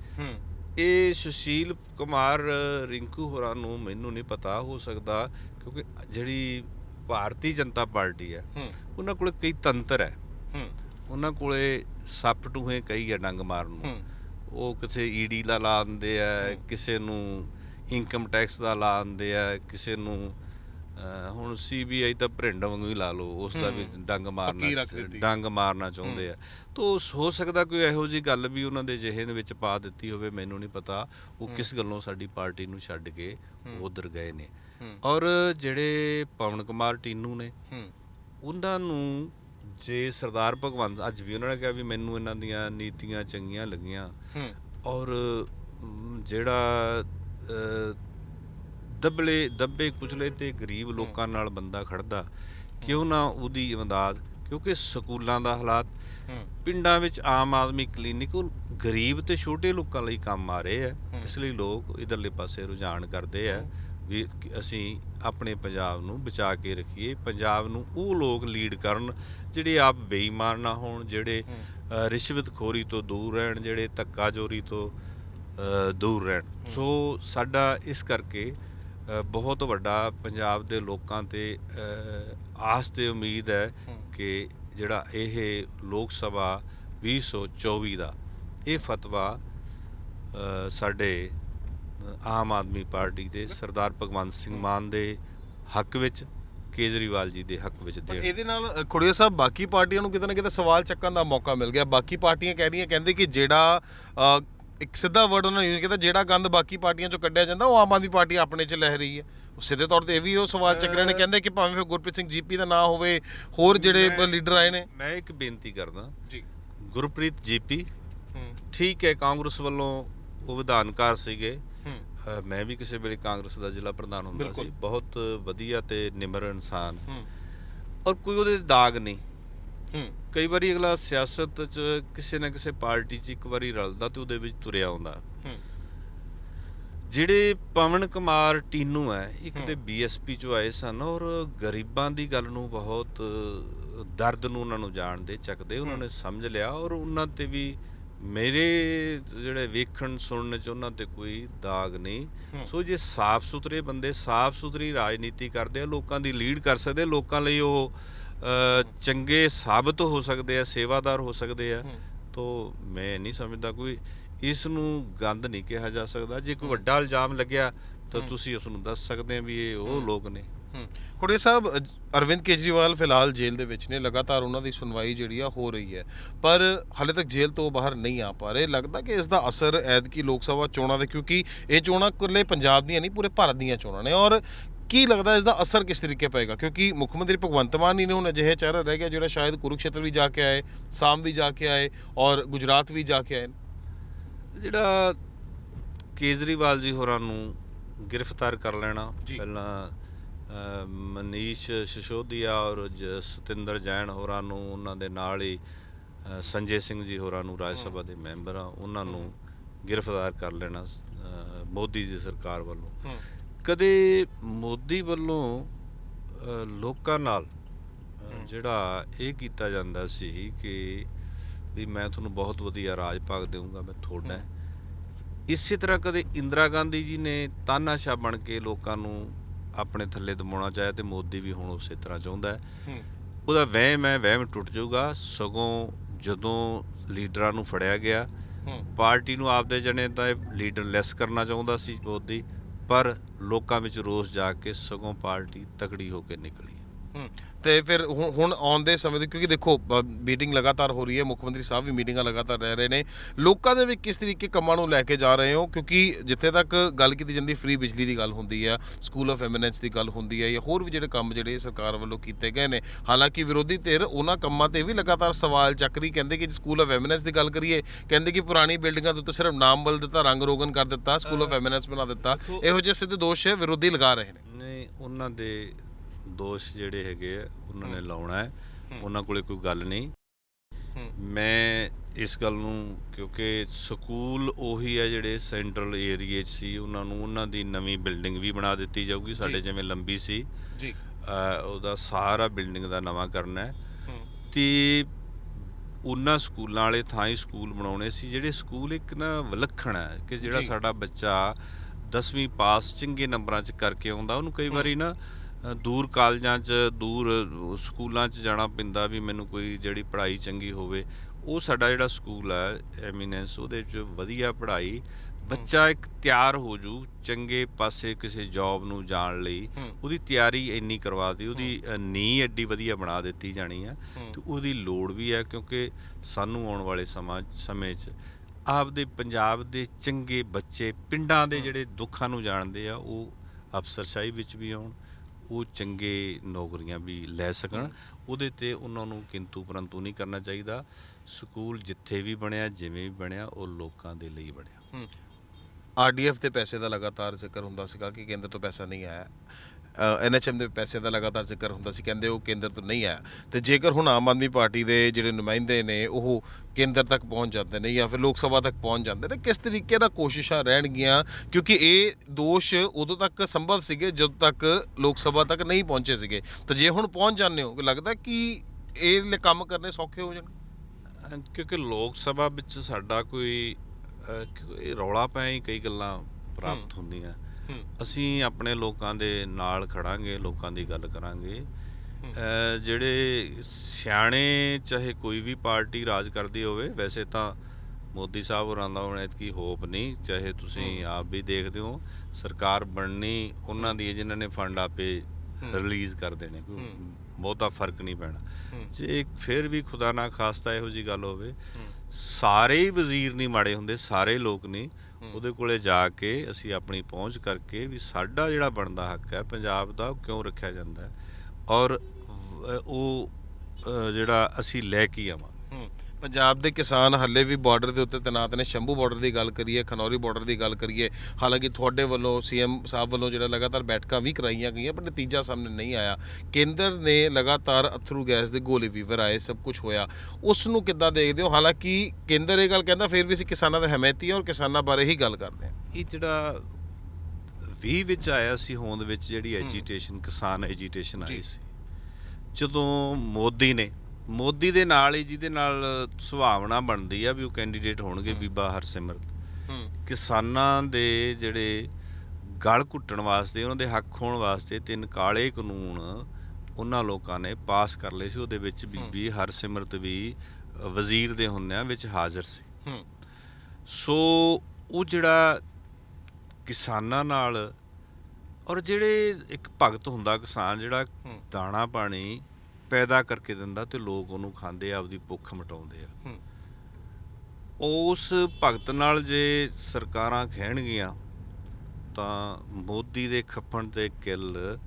ਇਹ ਸੁਸ਼ੀਲ ਕੁਮਾਰ ਰਿੰਕੂ ਹੋਰਾਂ ਨੂੰ ਮੈਨੂੰ ਨਹੀਂ ਪਤਾ ਹੋ ਸਕਦਾ ਕਿਉਂਕਿ ਜਿਹੜੀ ਭਾਰਤੀ ਜਨਤਾ ਪਾਰਟੀ ਹੈ ਉਹਨਾਂ ਕੋਲ ਕਈ ਤੰਤਰ ਹੂੰ। ਉਹਨਾਂ ਕੋਲੇ ਸੱਪ ਟੂਹੇ ਕਈ ਆ ਡੰਗ ਮਾਰਨ ਨੂੰ। ਉਹ ਕਿਸੇ ਈਡੀ ਦਾ ਲਾ ਦਿੰਦੇ ਆ ਕਿਸੇ ਨੂੰ ਇਨਕਮ ਟੈਕਸ ਦਾ ਲਾ ਦਿੰਦੇ ਆ ਕਿਸੇ ਨੂੰ ਹੁਣ ਸੀਬੀਆਈ ਤਾਂ ਭਰਿੰਡ ਵਾਂਗੂ ਹੀ ਲਾ ਲਓ ਉਸ ਦਾ ਵੀ ਡੰਗ ਮਾਰਨਾ। ਡੰਗ ਮਾਰਨਾ ਚਾਹੁੰਦੇ ਆ। ਤਾਂ ਹੋ ਸਕਦਾ ਕੋਈ ਇਹੋ ਜੀ ਗੱਲ ਵੀ ਉਹਨਾਂ ਦੇ ਜਿਹੇ ਦੇ ਵਿੱਚ ਪਾ ਦਿੱਤੀ ਹੋਵੇ ਮੈਨੂੰ ਨਹੀਂ ਪਤਾ। ਉਹ ਕਿਸ ਗੱਲੋਂ ਸਾਡੀ ਪਾਰਟੀ ਨੂੰ ਛੱਡ ਕੇ ਉਧਰ ਗਏ ਨੇ। ਔਰ ਜਿਹੜੇ ਪਵਨ ਕੁਮਾਰ ਟੀਨੂ ਨੇ ਉਹਨਾਂ ਨੂੰ ਜੇ ਸਰਦਾਰ ਭਗਵੰਤ ਅੱਜ ਵੀ ਉਹਨਾਂ ਨੇ ਕਿਹਾ ਵੀ ਮੈਨੂੰ ਇਹਨਾਂ ਦੀਆਂ ਨੀਤੀਆਂ ਚੰਗੀਆਂ ਲੱਗੀਆਂ ਔਰ ਜਿਹੜਾ ਦਬਲੇ ਦੱਬੇ ਕੁਚਲੇ ਤੇ ਗਰੀਬ ਲੋਕਾਂ ਨਾਲ ਬੰਦਾ ਖੜਦਾ ਕਿਉਂ ਨਾ ਉਹਦੀ ਇਮਦਾਦ ਕਿਉਂਕਿ ਸਕੂਲਾਂ ਦਾ ਹਾਲਾਤ ਪਿੰਡਾਂ ਵਿੱਚ ਆਮ ਆਦਮੀ ਕਲੀਨਿਕ ਉਹ ਗਰੀਬ ਤੇ ਛੋਟੇ ਲੋਕਾਂ ਲਈ ਕੰਮ ਆ ਰਹੇ ਆ। ਇਸ ਲਈ ਲੋਕ ਇਧਰਲੇ ਪਾਸੇ ਰੁਝਾਨ ਕਰਦੇ ਆ। ਵੀ ਅਸੀਂ ਆਪਣੇ ਪੰਜਾਬ ਨੂੰ ਬਚਾ ਕੇ ਰੱਖੀਏ। ਪੰਜਾਬ ਨੂੰ ਉਹ ਲੋਕ ਲੀਡ ਕਰਨ ਜਿਹੜੇ ਆਪ ਬੇਈਮਾਨ ਨਾ ਹੋਣ ਜਿਹੜੇ ਰਿਸ਼ਵਤਖੋਰੀ ਤੋਂ ਦੂਰ ਰਹਿਣ ਜਿਹੜੇ ਧੱਕਾਜੋਰੀ ਤੋਂ ਦੂਰ ਰਹਿਣ। ਸੋ ਸਾਡਾ ਇਸ ਕਰਕੇ ਬਹੁਤ ਵੱਡਾ ਪੰਜਾਬ ਦੇ ਲੋਕਾਂ ਤੇ ਆਸ ਤੇ ਉਮੀਦ ਹੈ ਕਿ ਜਿਹੜਾ ਇਹ ਲੋਕ ਸਭਾ 2024 ਦਾ ਇਹ ਫਤਵਾ ਸਾਡੇ ਆਮ ਆਦਮੀ ਪਾਰਟੀ ਦੇ ਸਰਦਾਰ ਭਗਵੰਤ ਸਿੰਘ ਮਾਨ ਦੇ ਹੱਕ ਵਿੱਚ ਕੇਜਰੀਵਾਲ ਜੀ ਦੇ ਹੱਕ ਵਿੱਚ ਦੇਣ। ਇਹਦੇ ਨਾਲ ਖੁੜੀਆ ਸਾਹਿਬ ਬਾਕੀ ਪਾਰਟੀਆਂ ਨੂੰ ਕਿਤੇ ਨਾ ਕਿਤੇ ਸਵਾਲ ਚੱਕਣ ਦਾ ਮੌਕਾ ਮਿਲ ਗਿਆ। ਬਾਕੀ ਪਾਰਟੀਆਂ ਕਹਿ ਰਹੀਆਂ ਕਹਿੰਦੇ ਕਿ ਜਿਹੜਾ ਇੱਕ ਸਿੱਧਾ ਵਰਡ ਉਹਨਾਂ ਨੇ ਯੂਜ਼ ਕੀਤਾ ਜਿਹੜਾ ਗੰਦ ਬਾਕੀ ਪਾਰਟੀਆਂ ਚੋਂ ਕੱਢਿਆ ਜਾਂਦਾ ਉਹ ਆਮ ਆਦਮੀ ਪਾਰਟੀ ਆਪਣੇ 'ਚ ਲੈ ਰਹੀ ਹੈ। ਉਹ ਸਿੱਧੇ ਤੌਰ ਤੇ ਇਹ ਵੀ ਉਹ ਸਵਾਲ ਚੱਕ ਰਹੇ ਨੇ ਕਹਿੰਦੇ ਕਿ ਭਾਵੇਂ ਫਿਰ ਗੁਰਪ੍ਰੀਤ ਸਿੰਘ ਜੀਪੀ ਦਾ ਨਾਂ ਹੋਵੇ ਹੋਰ ਜਿਹੜੇ ਲੀਡਰ ਆਏ ਨੇ। ਮੈਂ ਇੱਕ ਬੇਨਤੀ ਕਰਦਾ ਜੀ। ਗੁਰਪ੍ਰੀਤ ਜੀਪੀ ਠੀਕ ਹੈ ਕਾਂਗਰਸ ਵੱਲੋਂ ਉਹ ਵਿਧਾਨਕਾਰ ਸੀਗੇ ਮੈਂ ਵੀ ਕਿਸੇ ਵੇਲੇ ਕਾਂਗਰਸ ਦਾ ਜ਼ਿਲ੍ਹਾ ਪ੍ਰਧਾਨ ਹੁੰਦਾ। ਸੀ। ਬਹੁਤ ਵਧੀਆ ਤੇ ਨਿਮਰ ਇਨਸਾਨ। ਔਰ ਕੋਈ ਉਹਦੇ ਦਾਗ ਨਹੀਂ। ਕਈ ਵਾਰੀ ਅਗਲਾ ਸਿਆਸਤ 'ਚ ਕਿਸੇ ਨਾ ਕਿਸੇ ਪਾਰਟੀ 'ਚ ਇੱਕ ਵਾਰੀ ਰਲਦਾ ਤੇ ਉਹਦੇ ਵਿੱਚ ਤੁਰਿਆ ਆਉਂਦਾ। ਜਿਹੜੇ ਪਵਨ ਕੁਮਾਰ ਟੀਨੂ ਹੈ ਇੱਕ ਤੇ ਬੀਐਸਪੀ ਚੋਂ ਆਏ ਸਨ ਔਰ ਗਰੀਬਾਂ ਦੀ ਗੱਲ ਨੂੰ ਬਹੁਤ ਦਰਦ ਨੂੰ ਉਹਨਾਂ ਨੂੰ ਜਾਣਦੇ ਚੱਕਦੇ ਉਹਨਾਂ ਨੇ ਸਮਝ ਲਿਆ ਔਰ ਉਹਨਾਂ ਤੇ ਵੀ ਮੇਰੇ ਜਿਹੜੇ ਵੇਖਣ ਸੁਣਨ ਚ ਉਹਨਾਂ ਤੇ ਕੋਈ ਦਾਗ ਨਹੀਂ। ਸੋ ਜੇ ਸਾਫ਼ ਸੁਥਰੇ ਬੰਦੇ ਸਾਫ਼ ਸੁਥਰੀ ਰਾਜਨੀਤੀ ਕਰਦੇ ਆ ਲੋਕਾਂ ਦੀ ਲੀਡ ਕਰ ਸਕਦੇ ਲੋਕਾਂ ਲਈ ਉਹ ਚੰਗੇ ਸਾਬਤ ਹੋ ਸਕਦੇ ਆ ਸੇਵਾਦਾਰ ਹੋ ਸਕਦੇ ਆ ਤੋ ਮੈਂ ਨਹੀਂ ਸਮਝਦਾ ਕੋਈ ਇਸ ਨੂੰ ਗੰਦ ਨਹੀਂ ਕਿਹਾ ਜਾ ਸਕਦਾ। ਜੇ ਕੋਈ ਵੱਡਾ ਇਲਜ਼ਾਮ ਲੱਗਿਆ ਤਾਂ ਤੁਸੀਂ ਉਸ ਨੂੰ ਦੱਸ ਸਕਦੇ ਆ ਵੀ ਇਹ ਉਹ ਲੋਕ ਨੇ। ਖੁੜੇ ਸਾਹਿਬ ਅਰਵਿੰਦ ਕੇਜਰੀਵਾਲ ਫਿਲਹਾਲ ਜੇਲ੍ਹ ਦੇ ਵਿੱਚ ਨੇ ਲਗਾਤਾਰ ਉਹਨਾਂ ਦੀ ਸੁਣਵਾਈ ਜਿਹੜੀ ਆ ਹੋ ਰਹੀ ਹੈ। ਪਰ ਹਾਲੇ ਤੱਕ ਜੇਲ੍ਹ ਤੋਂ ਬਾਹਰ ਨਹੀਂ ਆ ਪਾ ਰਹੇ। ਲੱਗਦਾ ਕਿ ਇਸ ਦਾ ਅਸਰ ਐਤਕੀ ਲੋਕ ਸਭਾ ਚੋਣਾਂ ਦੇ ਕਿਉਂਕਿ ਇਹ ਚੋਣਾਂ ਇਕੱਲੇ ਪੰਜਾਬ ਦੀਆਂ ਨਹੀਂ ਪੂਰੇ ਭਾਰਤ ਦੀਆਂ ਚੋਣਾਂ ਨੇ। ਔਰ ਕੀ ਲੱਗਦਾ ਇਸ ਦਾ ਅਸਰ ਕਿਸ ਤਰੀਕੇ ਪਏਗਾ? ਕਿਉਂਕਿ ਮੁੱਖ ਮੰਤਰੀ ਭਗਵੰਤ ਮਾਨ ਹੀ ਨੇ ਹੁਣ ਅਜਿਹੇ ਚਿਹਰਾ ਰਹਿ ਗਿਆ ਜਿਹੜਾ ਸ਼ਾਇਦ ਕੁਰੂਕਸ਼ੇਤਰ ਵੀ ਜਾ ਕੇ ਆਏ ਸਾਮ ਵੀ ਜਾ ਕੇ ਆਏ ਔਰ ਗੁਜਰਾਤ ਵੀ ਜਾ ਕੇ ਆਏ। ਜਿਹੜਾ ਕੇਜਰੀਵਾਲ ਜੀ ਹੋਰਾਂ ਨੂੰ ਗ੍ਰਿਫਤਾਰ ਕਰ ਲੈਣਾ। ਪਹਿਲਾਂ ਮਨੀਸ਼ ਸਿਸੋਦੀਆ ਔਰ ਜ- ਸਤਿੰਦਰ ਜੈਨ ਹੋਰਾਂ ਨੂੰ ਉਹਨਾਂ ਦੇ ਨਾਲ ਹੀ ਅ, ਸੰਜੇ ਸਿੰਘ ਜੀ ਹੋਰਾਂ ਨੂੰ ਰਾਜ ਸਭਾ ਦੇ ਮੈਂਬਰ ਆ ਉਹਨਾਂ ਨੂੰ ਗ੍ਰਿਫਤਾਰ ਕਰ ਲੈਣਾ ਅ, ਮੋਦੀ ਦੀ ਸਰਕਾਰ ਵੱਲੋਂ। ਹੂੰ। ਕਦੇ ਮੋਦੀ ਵੱਲੋਂ ਅ, ਲੋਕਾਂ ਨਾਲ ਅ, ਜਿਹੜਾ ਇਹ ਕੀਤਾ ਜਾਂਦਾ ਸੀ ਕਿ ਵੀ ਮੈਂ ਤੁਹਾਨੂੰ ਬਹੁਤ ਵਧੀਆ ਰਾਜ ਭਾਗ ਦੇਵਾਂਗਾ ਮੈਂ ਤੁਹਾਡਾ ਹੈ। ਇਸੇ ਤਰ੍ਹਾਂ ਕਦੇ ਇੰਦਰਾ ਗਾਂਧੀ ਜੀ ਨੇ ਤਾਨਾਸ਼ਾਹ ਬਣ ਕੇ ਲੋਕਾਂ ਨੂੰ ਆਪਣੇ ਥੱਲੇ ਦਬਾਉਣਾ ਚਾਹਿਆ ਤੇ ਮੋਦੀ ਵੀ ਹੁਣ ਉਸੇ ਤਰ੍ਹਾਂ ਚਾਹੁੰਦਾ ਹੈ। ਉਹਦਾ ਵਹਿਮ ਹੈ ਵਹਿਮ ਟੁੱਟ ਜਾਊਗਾ। ਸਗੋਂ ਜਦੋਂ ਲੀਡਰਾਂ ਨੂੰ ਫੜਿਆ ਗਿਆ ਪਾਰਟੀ ਨੂੰ ਆਪਦੇ ਜਣੇ ਤਾਂ ਇਹ ਲੀਡਰ ਲੈਸ ਕਰਨਾ ਚਾਹੁੰਦਾ ਸੀ ਮੋਦੀ ਪਰ ਲੋਕਾਂ ਵਿੱਚ ਰੋਸ ਜਾ ਕੇ ਸਗੋਂ ਪਾਰਟੀ ਤਕੜੀ ਹੋ ਕੇ ਨਿਕਲੀ ਤੇ ਫਿਰ ਹੁਣ ਹੁਣ ਆਉਣ ਦੇ ਸਮੇਂ ਦੇ ਕਿਉਂਕਿ ਦੇਖੋ ਮੀਟਿੰਗ ਲਗਾਤਾਰ ਹੋ ਰਹੀ ਹੈ ਮੁੱਖ ਮੰਤਰੀ ਸਾਹਿਬ ਵੀ ਮੀਟਿੰਗਾਂ ਲਗਾਤਾਰ ਰਹਿ ਰਹੇ ਨੇ। ਲੋਕਾਂ ਦੇ ਵਿੱਚ ਕਿਸ ਤਰੀਕੇ ਕੰਮਾਂ ਨੂੰ ਲੈ ਕੇ ਜਾ ਰਹੇ ਹੋ? ਕਿਉਂਕਿ ਜਿੱਥੇ ਤੱਕ ਗੱਲ ਕੀਤੀ ਜਾਂਦੀ ਫ੍ਰੀ ਬਿਜਲੀ ਦੀ ਗੱਲ ਹੁੰਦੀ ਹੈ ਸਕੂਲ ਆਫ ਐਮੀਨੈਂਸ ਦੀ ਗੱਲ ਹੁੰਦੀ ਹੈ ਜਾਂ ਹੋਰ ਵੀ ਜਿਹੜੇ ਕੰਮ ਜਿਹੜੇ ਸਰਕਾਰ ਵੱਲੋਂ ਕੀਤੇ ਗਏ ਨੇ। ਹਾਲਾਂਕਿ ਵਿਰੋਧੀ ਧਿਰ ਉਹਨਾਂ ਕੰਮਾਂ ਤੇ ਵੀ ਲਗਾਤਾਰ ਸਵਾਲ ਚੱਕ ਰਹੀ ਕਹਿੰਦੇ ਕਿ ਸਕੂਲ ਆਫ ਐਮੀਨੈਂਸ ਦੀ ਗੱਲ ਕਰੀਏ ਕਹਿੰਦੇ ਕਿ ਪੁਰਾਣੀ ਬਿਲਡਿੰਗਾਂ ਦੇ ਉੱਤੇ ਸਿਰਫ ਨਾਮ ਬਦਲ ਦਿੱਤਾ ਰੰਗ ਰੋਗਨ ਕਰ ਦਿੱਤਾ ਸਕੂਲ ਆਫ ਐਮੀਨੈਂਸ ਬਣਾ ਦਿੱਤਾ। ਇਹੋ ਜਿਹੇ ਸਿੱਧੇ ਦੋਸ਼ ਹੈ ਵਿਰੋਧੀ ਲਗਾ ਰਹੇ ਨੇ। ਨੇ ਉਹਨਾਂ ਦੇ ਦੋਸ਼ ਜਿਹੜੇ ਹੈਗੇ ਆ ਉਹਨਾਂ ਨੇ ਲਾਉਣਾ ਹੈ। ਉਹਨਾਂ ਕੋਲੇ ਕੋਈ ਗੱਲ ਨਹੀਂ। ਮੈਂ ਇਸ ਗੱਲ ਨੂੰ ਕਿਉਂਕਿ ਸਕੂਲ ਉਹੀ ਹੈ ਜਿਹੜੇ ਸੈਂਟਰਲ ਏਰੀਏ 'ਚ ਸੀ ਉਹਨਾਂ ਨੂੰ ਉਹਨਾਂ ਦੀ ਨਵੀਂ ਬਿਲਡਿੰਗ ਵੀ ਬਣਾ ਦਿੱਤੀ ਜਾਊਗੀ ਸਾਡੇ ਜਿਵੇਂ ਲੰਬੀ ਸੀ। ਜੀ। ਉਹਦਾ ਸਾਰਾ ਬਿਲਡਿੰਗ ਦਾ ਨਵਾਂ ਕਰਨਾ ਹੈ। ਤੇ ਉਹਨਾਂ ਸਕੂਲਾਂ ਵਾਲੇ ਥਾਂ ਹੀ ਸਕੂਲ ਬਣਾਉਣੇ ਸੀ ਜਿਹੜੇ ਸਕੂਲ ਇੱਕ ਨਾ ਵਿਲੱਖਣ ਹੈ ਕਿ ਜਿਹੜਾ। ਸਾਡਾ ਬੱਚਾ 10ਵੀਂ ਪਾਸ ਚੰਗੇ ਨੰਬਰਾਂ 'ਚ ਕਰਕੇ ਆਉਂਦਾ ਉਹਨੂੰ ਕਈ ਵਾਰੀ ਨਾ ਦੂਰ ਕਾਲਜਾਂ 'ਚ ਦੂਰ ਸਕੂਲਾਂ 'ਚ ਜਾਣਾ ਪੈਂਦਾ ਵੀ ਮੈਨੂੰ ਕੋਈ ਜਿਹੜੀ ਪੜ੍ਹਾਈ ਚੰਗੀ ਹੋਵੇ। ਉਹ ਸਾਡਾ ਜਿਹੜਾ ਸਕੂਲ ਹੈ ਐਮੀਨੈਂਸ ਉਹਦੇ 'ਚ ਵਧੀਆ ਪੜ੍ਹਾਈ। ਬੱਚਾ ਇੱਕ ਤਿਆਰ ਹੋ ਜੂ ਚੰਗੇ ਪਾਸੇ ਕਿਸੇ ਜੌਬ ਨੂੰ ਜਾਣ ਲਈ। ਉਹਦੀ ਤਿਆਰੀ ਇੰਨੀ ਕਰਵਾਤੀ ਉਹਦੀ ਅ, ਨੀਂਹ ਐਡੀ ਵਧੀਆ ਬਣਾ ਦਿੱਤੀ ਜਾਣੀ ਆ। ਤੇ ਉਹਦੀ ਲੋੜ ਵੀ ਹੈ ਕਿਉਂਕਿ ਸਾਨੂੰ ਆਉਣ ਵਾਲੇ ਸਮਾਂ ਸਮੇਂ 'ਚ ਆਪਦੇ ਪੰਜਾਬ ਦੇ ਚੰਗੇ ਬੱਚੇ ਪਿੰਡਾਂ ਦੇ ਜਿਹੜੇ ਦੁੱਖਾਂ ਨੂੰ ਜਾਣਦੇ ਆ ਉਹ ਅਫਸਰਸ਼ਾਹੀ ਵਿੱਚ ਵੀ ਆਉਣ। ਉਹ ਚੰਗੇ ਨੌਕਰੀਆਂ ਵੀ ਲੈ ਸਕਣ। ਉਹਦੇ ਤੇ ਉਹਨਾਂ ਨੂੰ ਕਿੰਤੂ ਪਰੰਤੂ ਨਹੀਂ ਕਰਨਾ ਚਾਹੀਦਾ। ਸਕੂਲ ਜਿੱਥੇ ਵੀ ਬਣਿਆ, ਜਿਵੇਂ ਵੀ ਬਣਿਆ, ਉਹ ਲੋਕਾਂ ਦੇ ਲਈ ਬਣਿਆ। ਆਰਡੀਐਫ ਦੇ ਪੈਸੇ ਦਾ ਲਗਾਤਾਰ ਜ਼ਿਕਰ ਹੁੰਦਾ ਸੀਗਾ ਕਿ ਕੇਂਦਰ ਤੋਂ ਪੈਸਾ ਨਹੀਂ ਆਇਆ। ਐਨਐਚਐਮ ਦੇ ਪੈਸੇ ਦਾ ਲਗਾਤਾਰ ਜ਼ਿਕਰ ਹੁੰਦਾ ਸੀ ਕਹਿੰਦੇ ਉਹ ਕੇਂਦਰ ਤੋਂ ਨਹੀਂ ਆਇਆ। ਤੇ ਜੇਕਰ ਹੁਣ ਆਮ ਆਦਮੀ ਪਾਰਟੀ ਦੇ ਜਿਹੜੇ ਨੁਮਾਇੰਦੇ ਨੇ ਉਹ ਕੇਂਦਰ ਤੱਕ ਪਹੁੰਚ ਜਾਂਦੇ ਨੇ ਜਾਂ ਫਿਰ ਲੋਕ ਸਭਾ ਤੱਕ ਪਹੁੰਚ ਜਾਂਦੇ ਨੇ ਕਿਸ ਤਰੀਕੇ ਨਾਲ ਕੋਸ਼ਿਸ਼ਾਂ ਰਹਿਣਗੀਆਂ? ਕਿਉਂਕਿ ਇਹ ਦੋਸ਼ ਉਦੋਂ ਤੱਕ ਸੰਭਵ ਸੀਗੇ ਜਦੋਂ ਤੱਕ ਲੋਕ ਸਭਾ ਤੱਕ ਨਹੀਂ ਪਹੁੰਚੇ ਸੀਗੇ। ਤਾਂ ਜੇ ਹੁਣ ਪਹੁੰਚ ਜਾਂਦੇ ਹੋ ਲੱਗਦਾ ਕਿ ਇਹ ਲੇ ਕੰਮ ਕਰਨੇ ਸੌਖੇ ਹੋ ਜਾਣਗੇ? ਅਹ ਕਿਉਂਕਿ ਲੋਕ ਸਭਾ ਵਿੱਚ ਸਾਡਾ ਕੋਈ ਰੌਲਾ ਪੈ ਹੀ ਕਈ ਗੱਲਾਂ ਪ੍ਰਾਪਤ ਹੁੰਦੀਆਂ। ਅਸੀਂ ਆਪਣੇ ਲੋਕਾਂ ਦੇ ਨਾਲ ਖੜਾਂਗੇ ਲੋਕਾਂ ਦੀ ਗੱਲ ਕਰਾਂਗੇ। ਜਿਹੜੇ ਸਿਆਣੇ ਚਾਹੇ ਕੋਈ ਵੀ ਪਾਰਟੀ ਰਾਜ ਕਰਦੀ ਹੋਵੇ ਵੈਸੇ ਤਾਂ ਮੋਦੀ ਸਾਹਿਬ ਹੋਰਾਂ ਦਾ ਹੁਣ ਇਤਕੀ ਹੋਪ ਨਹੀਂ ਚਾਹੇ ਤੁਸੀਂ ਆਪ ਵੀ ਦੇਖਦੇ ਹੋ ਸਰਕਾਰ ਬਣਨੀ ਉਹਨਾਂ ਦੀ ਜਿਨ੍ਹਾਂ ਨੇ ਫੰਡ ਆਪੇ ਰਿਲੀਜ਼ ਕਰ ਦੇਣੇ ਕੋਈ ਬਹੁਤਾ ਫ਼ਰਕ ਨਹੀਂ ਪੈਣਾ। ਜੇ ਫਿਰ ਵੀ ਖੁਦਾ ਨਾ ਖਾਸਤਾ ਇਹੋ ਜੀ ਗੱਲ ਹੋਵੇ ਸਾਰੇ ਹੀ ਵਜ਼ੀਰ ਨਹੀਂ ਮਾੜੇ ਹੁੰਦੇ ਸਾਰੇ ਲੋਕ ਨਹੀਂ। ਉਹਦੇ ਕੋਲੇ ਜਾ ਕੇ ਅਸੀਂ ਆਪਣੀ ਪਹੁੰਚ ਕਰਕੇ ਵੀ ਸਾਡਾ ਜਿਹੜਾ ਬਣਦਾ ਹੱਕ ਹੈ ਪੰਜਾਬ ਦਾ ਉਹ ਕਿਉਂ ਰੱਖਿਆ ਜਾਂਦਾ ਹੈ? ਔਰ ਉਹ ਜਿਹੜਾ ਅਸੀਂ ਲੈ ਕੇ ਆਵਾਂ। ਪੰਜਾਬ ਦੇ ਕਿਸਾਨ ਹੱਲੇ ਵੀ ਬਾਰਡਰ ਦੇ ਉੱਤੇ ਤੈਨਾਤ ਨੇ। ਸ਼ੰਭੂ ਬਾਰਡਰ ਦੀ ਗੱਲ ਕਰੀਏ ਖਨੌਰੀ ਬਾਰਡਰ ਦੀ ਗੱਲ ਕਰੀਏ ਹਾਲਾਂਕਿ ਤੁਹਾਡੇ ਵੱਲੋਂ ਸੀਐਮ ਸਾਹਿਬ ਵੱਲੋਂ ਜਿਹੜਾ ਲਗਾਤਾਰ ਬੈਠਕਾਂ ਵੀ ਕਰਾਈਆਂ ਗਈਆਂ ਪਰ ਨਤੀਜਾ ਸਾਹਮਣੇ ਨਹੀਂ ਆਇਆ। ਕੇਂਦਰ ਨੇ ਲਗਾਤਾਰ ਅਥਰੂ ਗੈਸ ਦੇ ਗੋਲੇ ਵੀ ਵਰਾਏ ਸਭ ਕੁਝ ਹੋਇਆ। ਉਸ ਨੂੰ ਕਿੱਦਾਂ ਦੇਖਦੇ ਹੋ? ਹਾਲਾਂਕਿ ਕੇਂਦਰ ਇਹ ਗੱਲ ਕਹਿੰਦਾ ਫਿਰ ਵੀ ਅਸੀਂ ਕਿਸਾਨਾਂ ਦੇ ਹਮਾਇਤੀ ਹਾਂ ਔਰ ਕਿਸਾਨਾਂ ਬਾਰੇ ਹੀ ਗੱਲ ਕਰਦੇ ਹਾਂ। ਇਹ ਜਿਹੜਾ 20 ਵਿੱਚ ਆਇਆ ਸੀ ਹੋਂਦ ਵਿੱਚ ਜਿਹੜੀ ਐਜੀਟੇਸ਼ਨ ਕਿਸਾਨ ਐਜੀਟੇਸ਼ਨ ਆਈ। ਸੀ। ਜਦੋਂ ਮੋਦੀ ਨੇ ਮੋਦੀ ਦੇ ਨਾਲ ਹੀ ਜਿਹਦੇ ਨਾਲ ਸੁਭਾਵਨਾ ਬਣਦੀ ਆ ਵੀ ਉਹ ਕੈਂਡੀਡੇਟ ਹੋਣਗੇ ਬੀਬਾ ਹਰਸਿਮਰਤ। ਹੂੰ। ਕਿਸਾਨਾਂ ਦੇ ਜਿਹੜੇ ਗਲ ਘੁੱਟਣ ਵਾਸਤੇ ਉਹਨਾਂ ਦੇ ਹੱਕ ਹੋਣ ਵਾਸਤੇ ਤਿੰਨ ਕਾਲੇ ਕਾਨੂੰਨ ਉਹਨਾਂ ਲੋਕਾਂ ਨੇ ਪਾਸ ਕਰ ਲਏ ਸੀ। ਉਹਦੇ ਵਿੱਚ ਬੀਬੀ ਹਰਸਿਮਰਤ ਵੀ ਵਜ਼ੀਰ ਦੇ ਹੁੰਦਿਆਂ ਵਿੱਚ ਹਾਜ਼ਰ ਸੀ। ਹੂੰ। ਸੋ ਉਹ ਜਿਹੜਾ ਕਿਸਾਨਾਂ ਨਾਲ ਔਰ ਜਿਹੜੇ ਇੱਕ ਭਗਤ ਹੁੰਦਾ ਕਿਸਾਨ ਜਿਹੜਾ। ਦਾਣਾ ਪਾਣੀ ਪੈਦਾ ਕਰਕੇ ਦਿੰਦਾ ਤੇ ਲੋਕ ਉਹਨੂੰ ਖਾਂਦੇ ਆ ਆਪਦੀ ਭੁੱਖ ਮਿਟਾਉਂਦੇ ਆ। ਹੂੰ। ਉਸ ਭਗਤ ਨਾਲ ਜੇ ਸਰਕਾਰਾਂ ਖਹਿਣਗੀਆਂ ਤਾਂ ਮੋਦੀ ਦੇ ਖੱਪਣ ਤੇ ਕਿੱਲ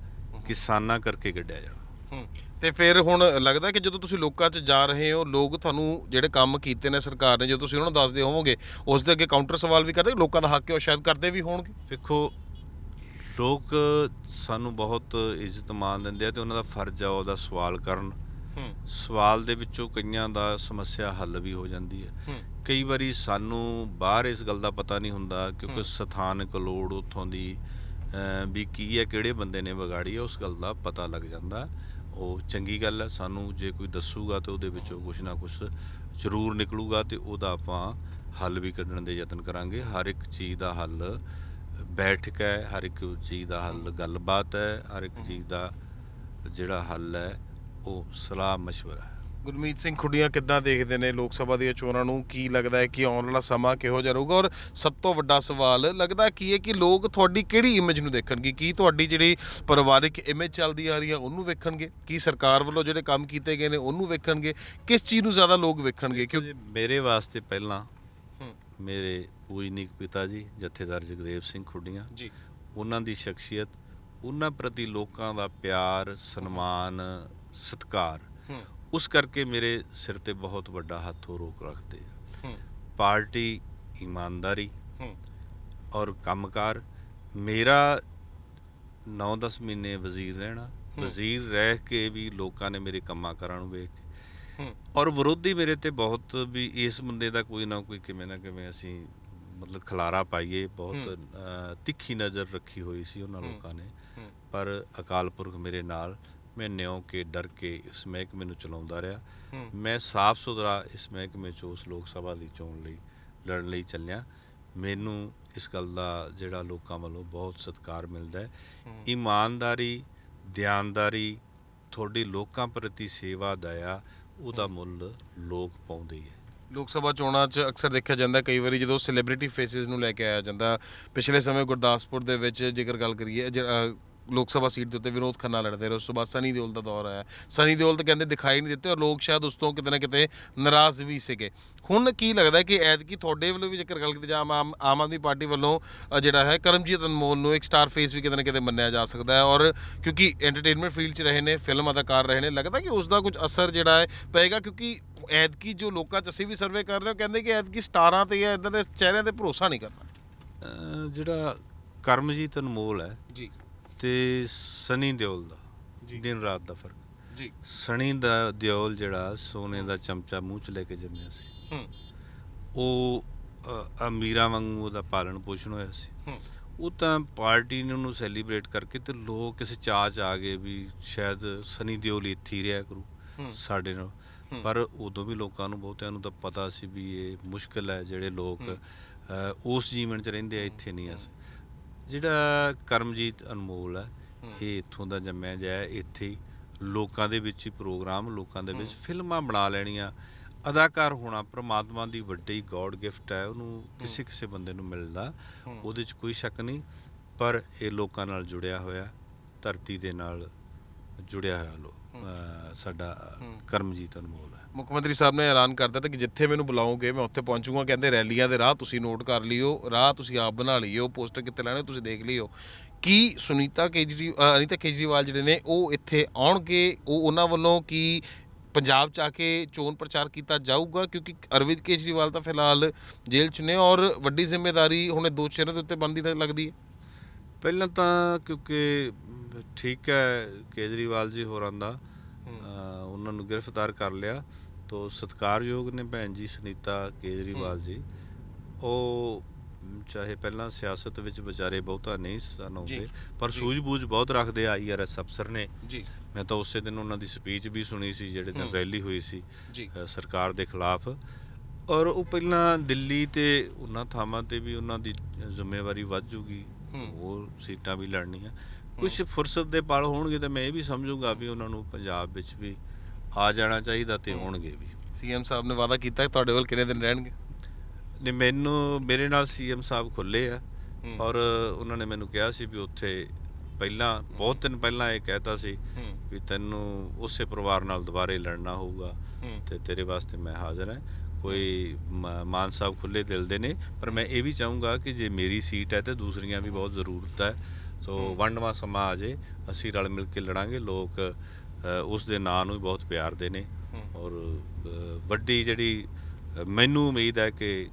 ਕਿਸਾਨਾਂ ਕਰਕੇ ਗੱਡਿਆ ਜਾਣਾ। ਹੂੰ। ਤੇ ਫਿਰ ਹੁਣ ਲੱਗਦਾ ਕਿ ਜਦੋਂ ਤੁਸੀਂ ਲੋਕਾਂ 'ਚ ਜਾ ਰਹੇ ਹੋ ਲੋਕ ਤੁਹਾਨੂੰ ਜਿਹੜੇ ਕੰਮ ਕੀਤੇ ਨੇ ਸਰਕਾਰ ਨੇ ਜਦੋਂ ਤੁਸੀਂ ਉਹਨਾਂ ਨੂੰ ਦੱਸਦੇ ਹੋਵੋਗੇ ਉਸ ਦੇ ਅੱਗੇ ਕਾਊਂਟਰ ਸਵਾਲ ਵੀ ਕਰਦੇ ਲੋਕਾਂ ਦਾ ਹੱਕ ਹੈ ਉਹ ਸ਼ਾਇਦ ਕਰਦੇ ਵੀ ਹੋਣਗੇ? ਵੇਖੋ ਲੋਕ ਸਾਨੂੰ ਬਹੁਤ ਇੱਜ਼ਤ ਮਾਣ ਦਿੰਦੇ ਆ ਤੇ ਉਹਨਾਂ ਦਾ ਫਰਜ਼ ਆ ਉਹਦਾ ਸਵਾਲ ਕਰਨ। ਸਵਾਲ ਦੇ ਵਿੱਚੋਂ ਕਈਆਂ ਦਾ ਸਮੱਸਿਆ ਹੱਲ ਵੀ ਹੋ ਜਾਂਦੀ ਹੈ। ਕਈ ਵਾਰੀ ਸਾਨੂੰ ਬਾਹਰ ਇਸ ਗੱਲ ਦਾ ਪਤਾ ਨਹੀਂ ਹੁੰਦਾ ਕਿਉਂਕਿ ਸਥਾਨਕ ਲੋੜ ਉੱਥੋਂ ਦੀ ਵੀ ਕੀ ਹੈ ਕਿਹੜੇ ਬੰਦੇ ਨੇ ਵਿਗਾੜੀ ਹੈ ਉਸ ਗੱਲ ਦਾ ਪਤਾ ਲੱਗ ਜਾਂਦਾ। ਉਹ ਚੰਗੀ ਗੱਲ ਹੈ ਸਾਨੂੰ ਜੇ ਕੋਈ ਦੱਸੂਗਾ ਤੇ ਉਹਦੇ ਵਿੱਚੋਂ ਕੁਝ ਨਾ ਕੁਝ ਜ਼ਰੂਰ ਨਿਕਲੂਗਾ ਤੇ ਉਹਦਾ ਆਪਾਂ ਹੱਲ ਵੀ ਕੱਢਣ ਦੇ ਯਤਨ ਕਰਾਂਗੇ। ਹਰ ਇੱਕ ਚੀਜ਼ ਦਾ ਹੱਲ ਬੈਠਕ ਹੈ ਹਰ ਇੱਕ ਚੀਜ਼ ਦਾ ਹੱਲ ਗੱਲਬਾਤ ਹੈ ਹਰ ਇੱਕ ਚੀਜ਼ ਦਾ ਜਿਹੜਾ ਹੱਲ ਹੈ ਉਹ ਸਲਾਹ مشਵਰਾ ਹੈ। ਗੁਰਮੀਤ ਸਿੰਘ ਖੁੱਡੀਆਂ ਕਿੱਦਾਂ ਦੇਖਦੇ ਨੇ ਲੋਕ ਸਭਾ ਦੀਆਂ ਚੋਣਾਂ ਨੂੰ? ਕੀ ਲੱਗਦਾ ਹੈ ਕਿ ਆਉਣ ਵਾਲਾ ਸਮਾਂ ਕਿਹੋ ਜਿਹਾ ਰਹੂਗਾ? ਔਰ ਸਭ ਤੋਂ ਵੱਡਾ ਸਵਾਲ ਲੱਗਦਾ ਕੀ ਹੈ ਕਿ ਲੋਕ ਤੁਹਾਡੀ ਕਿਹੜੀ ਇਮੇਜ ਨੂੰ ਦੇਖਣਗੇ? ਕੀ ਤੁਹਾਡੀ ਜਿਹੜੀ ਪਰਿਵਾਰਿਕ ਇਮੇਜ ਚੱਲਦੀ ਆ ਰਹੀ ਹੈ ਉਹਨੂੰ ਵੇਖਣਗੇ? ਕੀ ਸਰਕਾਰ ਵੱਲੋਂ ਜਿਹੜੇ ਕੰਮ ਕੀਤੇ ਗਏ ਨੇ ਉਹਨੂੰ ਵੇਖਣਗੇ? ਕਿਸ ਚੀਜ਼ ਨੂੰ ਜ਼ਿਆਦਾ ਲੋਕ ਵੇਖਣਗੇ? ਕਿਉਂ ਮੇਰੇ ਵਾਸਤੇ ਪਹਿਲਾਂ ਮੇਰੇ ਪੂਜਨੀਕ ਪਿਤਾ ਜੀ ਜਥੇਦਾਰ ਜਗਦੇਵ ਸਿੰਘ ਖੁੱਡੀਆਂ ਜੀ। ਉਹਨਾਂ ਦੀ ਸ਼ਖਸੀਅਤ ਉਹਨਾਂ ਪ੍ਰਤੀ ਲੋਕਾਂ ਦਾ ਪਿਆਰ ਸਨਮਾਨ ਸਤਿਕਾਰ ਉਸ ਕਰਕੇ ਮੇਰੇ ਸਿਰ ਤੇ ਬਹੁਤ ਵੱਡਾ ਹੱਥੋਂ ਰੋਕ ਰੱਖਦੇ ਆ। ਪਾਰਟੀ ਇਮਾਨਦਾਰੀ ਔਰ ਕੰਮਕਾਰ ਮੇਰਾ 9-10 ਮਹੀਨੇ ਵਜ਼ੀਰ ਰਹਿਣਾ ਵਜ਼ੀਰ ਰਹਿ ਕੇ ਵੀ ਲੋਕਾਂ ਨੇ ਮੇਰੇ ਕੰਮਾਂ ਕਾਰਾਂ ਨੂੰ ਵੇਖ ਔਰ ਵਿਰੋਧੀ ਮੇਰੇ ਤੇ ਬਹੁਤ ਵੀ ਇਸ ਬੰਦੇ ਦਾ ਕੋਈ ਨਾ ਕੋਈ ਕਿਵੇਂ ਨਾ ਕਿਵੇਂ ਅਸੀਂ ਮਤਲਬ ਖਲਾਰਾ ਪਾਈਏ ਬਹੁਤ ਤਿੱਖੀ ਨਜ਼ਰ ਰੱਖੀ ਹੋਈ ਸੀ ਉਹਨਾਂ ਲੋਕਾਂ ਨੇ। ਪਰ ਅਕਾਲ ਪੁਰਖ ਮੇਰੇ ਨਾਲ ਮੈਂ ਨਿਉ ਕੇ ਡਰ ਕੇ ਇਸ ਮਹਿਕਮੇ ਨੂੰ ਚਲਾਉਂਦਾ ਰਿਹਾ। ਮੈਂ ਸਾਫ਼ ਸੁਥਰਾ ਇਸ ਮਹਿਕਮੇ 'ਚ ਉਸ ਲੋਕ ਸਭਾ ਦੀ ਚੋਣ ਲਈ ਲੜਨ ਲਈ ਚੱਲਿਆ। ਮੈਨੂੰ ਇਸ ਗੱਲ ਦਾ ਜਿਹੜਾ ਲੋਕਾਂ ਵੱਲੋਂ ਬਹੁਤ ਸਤਿਕਾਰ ਮਿਲਦਾ ਹੈ। ਇਮਾਨਦਾਰੀ ਦਿਆਨਦਾਰੀ ਤੁਹਾਡੀ ਲੋਕਾਂ ਪ੍ਰਤੀ ਸੇਵਾ ਦਇਆ ਉਹਦਾ ਮੁੱਲ ਲੋਕ ਪਾਉਂਦੇ ਹੈ ਲੋਕ ਸਭਾ ਚੋਣਾਂ 'ਚ ਅਕਸਰ ਦੇਖਿਆ ਜਾਂਦਾ, ਕਈ ਵਾਰੀ ਜਦੋਂ ਸੈਲੀਬ੍ਰਿਟੀ ਫੇਸਿਸ ਨੂੰ ਲੈ ਕੇ ਆਇਆ ਜਾਂਦਾ, ਪਿਛਲੇ ਸਮੇਂ ਗੁਰਦਾਸਪੁਰ ਦੇ ਵਿੱਚ ਜੇਕਰ ਗੱਲ ਕਰੀਏ ਜ- ਲੋਕ ਸਭਾ ਸੀਟ ਦੇ ਉੱਤੇ ਵਿਨੋਦ ਖੰਨਾ ਲੜਦੇ ਰਹੇ। ਉਸ ਤੋਂ ਬਾਅਦ ਸਨੀ ਦਿਓਲ ਦਾ ਦੌਰ ਆਇਆ। ਸਨੀ ਦਿਓਲ ਤਾਂ ਕਹਿੰਦੇ ਦਿਖਾਈ ਨਹੀਂ ਦਿੱਤੇ ਔਰ ਲੋਕ ਸ਼ਾਇਦ ਉਸ ਤੋਂ ਕਿਤੇ ਨਾ ਕਿਤੇ ਨਾਰਾਜ਼ ਵੀ ਸੀਗੇ। ਹੁਣ ਕੀ ਲੱਗਦਾ ਕਿ ਐਤਕੀ ਤੁਹਾਡੇ ਵੱਲੋਂ ਵੀ ਜੇਕਰ ਗੱਲ ਕੀਤੀ ਜਾ ਆਮ ਆਮ ਆਦਮੀ ਪਾਰਟੀ ਵੱਲੋਂ ਜਿਹੜਾ ਹੈ ਕਰਮਜੀਤ ਅਨਮੋਲ ਨੂੰ ਇੱਕ ਸਟਾਰ ਫੇਸ ਵੀ ਕਿਤੇ ਨਾ ਕਿਤੇ ਮੰਨਿਆ ਜਾ ਸਕਦਾ ਹੈ ਔਰ ਕਿਉਂਕਿ ਐਂਟਰਟੇਨਮੈਂਟ ਫੀਲਡ 'ਚ ਰਹੇ ਨੇ ਫਿਲਮ ਅਦਾਕਾਰ ਰਹੇ ਨੇ ਲੱਗਦਾ ਕਿ ਉਸ ਦਾ ਕੁਝ ਅਸਰ ਜਿਹੜਾ ਹੈ ਪਏਗਾ ਕਿਉਂਕਿ ਐਤਕੀ ਜੋ ਲੋਕਾਂ 'ਚ ਅਸੀਂ ਵੀ ਸਰਵੇ ਕਰ ਰਹੇ ਹਾਂ ਕਹਿੰਦੇ ਕਿ ਐਤਕੀ ਸਟਾਰਾਂ ਤੇ ਜਾਂ ਇਦਾਂ ਦੇ ਚਿਹਰਿਆਂ ਤੇ ਭਰੋਸਾ ਨਹੀਂ ਕਰਨਾ। ਜਿਹੜਾ ਕਰਮਜੀਤ ਅਨਮੋਲ ਹੈ ਜੀ। ਤੇ ਸਨੀ ਦਿਓਲ ਦਾ ਜੀ। ਦਿਨ ਰਾਤ ਦਾ ਫ਼ਰਕ। ਜੀ। ਸਣੀ ਦਾ ਦਿਓਲ ਜਿਹੜਾ ਸੋਨੇ ਦਾ ਚਮਚਾ ਮੂੰਹ 'ਚ ਲੈ ਕੇ ਜੰਮਿਆ ਸੀ। ਹੂੰ। ਉਹ ਅ, ਅਮੀਰਾਂ ਵਾਂਗੂ ਉਹਦਾ ਪਾਲਣ ਪੋਸ਼ਣ ਹੋਇਆ ਸੀ। ਹੂੰ। ਉਹ ਤਾਂ ਪਾਰਟੀ ਨੇ ਉਹਨੂੰ ਸੈਲੀਬ੍ਰੇਟ ਕਰਕੇ ਤੇ ਲੋਕ ਕਿਸੇ ਚਾਅ 'ਚ ਆ ਗਏ ਵੀ ਸ਼ਾਇਦ ਸਨੀ ਦਿਓਲ ਇੱਥੇ ਹੀ ਰਿਹਾ ਕਰੂ ਹੂੰ। ਸਾਡੇ ਨਾਲ। ਹੂੰ। ਪਰ ਉਦੋਂ ਵੀ ਲੋਕਾਂ ਨੂੰ ਬਹੁਤਿਆਂ ਨੂੰ ਤਾਂ ਪਤਾ ਸੀ ਵੀ ਇਹ ਮੁਸ਼ਕਲ ਹੈ ਜਿਹੜੇ ਲੋਕ। ਅ, ਉਸ ਜੀਵਨ 'ਚ ਰਹਿੰਦੇ ਆ ਇੱਥੇ ਨਹੀਂ ਆ ਜਿਹੜਾ ਕਰਮਜੀਤ ਅਨਮੋਲ ਹੈ। ਇਹ ਇੱਥੋਂ ਦਾ ਜੰਮਿਆ ਜਾਇਆ ਇੱਥੇ ਹੀ ਲੋਕਾਂ ਦੇ ਵਿੱਚ ਹੀ ਪ੍ਰੋਗਰਾਮ ਲੋਕਾਂ ਦੇ ਵਿੱਚ ਫਿਲਮਾਂ ਬਣਾ ਲੈਣੀਆਂ ਅਦਾਕਾਰ ਹੋਣਾ ਪ੍ਰਮਾਤਮਾ ਦੀ ਵੱਡੀ ਗੋਡ ਗਿਫਟ ਹੈ ਉਹਨੂੰ ਕਿਸੇ ਕਿਸੇ ਬੰਦੇ ਨੂੰ ਮਿਲਦਾ। ਉਹਦੇ 'ਚ ਕੋਈ ਸ਼ੱਕ ਨਹੀਂ ਪਰ ਇਹ ਲੋਕਾਂ ਨਾਲ ਜੁੜਿਆ ਹੋਇਆ ਧਰਤੀ ਦੇ ਨਾਲ ਜੁੜਿਆ ਹੋਇਆ ਲੋ ਸਾਡਾ। ਕਰਮਜੀਤ ਅਨਮੋਲ ਮੁੱਖ ਮੰਤਰੀ ਸਾਹਿਬ ਨੇ ਐਲਾਨ ਕਰ ਦਿੱਤਾ ਕਿ ਜਿੱਥੇ ਮੈਨੂੰ ਬੁਲਾਓਗੇ ਮੈਂ ਉੱਥੇ ਪਹੁੰਚੂਗਾ। ਕਹਿੰਦੇ ਰੈਲੀਆਂ ਦੇ ਰਾਹ ਤੁਸੀਂ ਨੋਟ ਕਰ ਲਿਓ ਰਾਹ ਤੁਸੀਂ ਆਪ ਬਣਾ ਲਿਓ ਪੋਸਟਰ ਕਿੱਥੇ ਲੈਣੇ ਤੁਸੀਂ ਦੇਖ ਲਿਓ। ਕੀ ਸੁਨੀਤਾ ਕੇਜਰੀ ਅ, ਅਨੀਤਾ ਕੇਜਰੀਵਾਲ ਜਿਹੜੇ ਨੇ ਉਹ ਇੱਥੇ ਆਉਣਗੇ? ਉਹ ਉਹਨਾਂ ਵੱਲੋਂ ਕੀ ਪੰਜਾਬ ਚ ਆ ਕੇ ਚੋਣ ਪ੍ਰਚਾਰ ਕੀਤਾ ਜਾਊਗਾ? ਕਿਉਂਕਿ ਅਰਵਿੰਦ ਕੇਜਰੀਵਾਲ ਤਾਂ ਫਿਲਹਾਲ ਜੇਲ੍ਹ ਚ ਨੇ ਔਰ ਵੱਡੀ ਜ਼ਿੰਮੇਵਾਰੀ ਹੁਣੇ ਦੋ ਚਿਹਰੇ ਦੇ ਉੱਤੇ ਬਣਦੀ ਲੱਗਦੀ ਹੈ। ਪਹਿਲਾਂ ਤਾਂ ਕਿਉਂਕਿ ਠੀਕ ਹੈ ਕੇਜਰੀਵਾਲ ਜੀ ਹੋਰਾਂ ਦਾ ਉਹਨਾਂ ਨੂੰ ਗ੍ਰਿਫਤਾਰ ਕਰ ਲਿਆ। ਤੋ ਸਤਿਕਾਰਯੋਗ ਨੇ ਭੈਣ ਜੀ ਸੁਨੀਤਾ ਕੇਜਰੀਵਾਲ ਜੀ। ਉਹ ਚਾਹੇ ਪਹਿਲਾਂ ਸਿਆਸਤ ਵਿੱਚ ਵਿਚਾਰੇ ਬਹੁਤਾ ਨਹੀਂ ਸਨ ਆਉਂਦੇ ਪਰ। ਸੂਝ-ਬੂਝ ਬਹੁਤ ਰੱਖਦੇ ਆਈਆਰਐਸ ਅਫਸਰ ਨੇ। ਜੀ। ਮੈਂ ਤਾਂ ਉਸੇ ਦਿਨ ਉਹਨਾਂ ਦੀ ਸਪੀਚ ਵੀ ਸੁਣੀ ਸੀ ਜਿਹੜੇ ਦਿਨ। ਰੈਲੀ ਹੋਈ ਸੀ ਸਰਕਾਰ ਦੇ ਖਿਲਾਫ। ਔਰ ਉਹ ਪਹਿਲਾਂ ਦਿੱਲੀ ਤੇ ਉਹਨਾਂ ਥਾਵਾਂ ਤੇ ਵੀ ਉਹਨਾਂ ਦੀ ਜ਼ਿੰਮੇਵਾਰੀ ਵੱਧ ਜੂਗੀ। ਹੂੰ। ਉਹ ਸੀਟਾਂ ਵੀ ਲੜਨੀਆਂ। ਕੁਝ ਫੁਰਸਤ ਦੇ ਪਲ ਹੋਣਗੇ ਤਾਂ ਮੈਂ ਇਹ ਵੀ ਸਮਝੂਗਾ ਵੀ ਉਹਨਾਂ ਨੂੰ ਪੰਜਾਬ ਵਿੱਚ ਵੀ ਆ ਜਾਣਾ ਚਾਹੀਦਾ ਤੇ। ਹੋਣਗੇ ਵੀ। ਸੀਐਮ ਸਾਹਿਬ ਨੇ ਵਾਅਦਾ ਕੀਤਾ ਕਿ ਤੁਹਾਡੇ ਵੱਲ ਕਿੰਨੇ ਦਿਨ ਰਹਿਣਗੇ? ਨੇ ਮੈਨੂੰ ਮੇਰੇ ਨਾਲ ਸੀਐਮ ਸਾਹਿਬ ਖੁੱਲੇ ਆ। ਔਰ ਉਹਨਾਂ ਨੇ ਮੈਨੂੰ ਕਿਹਾ ਸੀ ਵੀ ਉੱਥੇ ਪਹਿਲਾਂ ਬਹੁਤ ਦਿਨ ਪਹਿਲਾਂ ਇਹ ਕਹਿਤਾ ਸੀ ਵੀ ਤੈਨੂੰ ਉਸੇ ਪਰਿਵਾਰ ਨਾਲ ਦੁਬਾਰੇ ਲੜਨਾ ਹੋਊਗਾ ਤੇ ਤੇਰੇ ਵਾਸਤੇ ਮੈਂ ਹਾਜ਼ਰ ਹਾਂ। ਕੋਈ ਮਾਨ ਸਾਹਿਬ ਖੁੱਲੇ ਦਿਲ ਦੇ ਨੇ ਪਰ ਮੈਂ ਇਹ ਵੀ ਚਾਹੂੰਗਾ ਕਿ ਜੇ ਮੇਰੀ ਸੀਟ ਹੈ ਤੇ ਦੂਸਰੀਆਂ ਵੀ ਬਹੁਤ ਜ਼ਰੂਰਤ ਹੈ। ਸੋ ਵੰਡਵਾ ਸਮਾਂ ਆ ਜੇ ਅਸੀਂ ਰਲ ਮਿਲ ਕੇ ਲੜਾਂਗੇ ਲੋਕ ਉਸ ਦੇ ਨਾਂ ਨੂੰ ਵੀ ਬਹੁਤ ਪਿਆਰਦੇ ਨੇ। ਹੂੰ। ਔਰ ਵੱਡੀ ਜਿਹੜੀ ਮੈਨੂੰ ਉਮੀਦ ਹੈ ਕਿ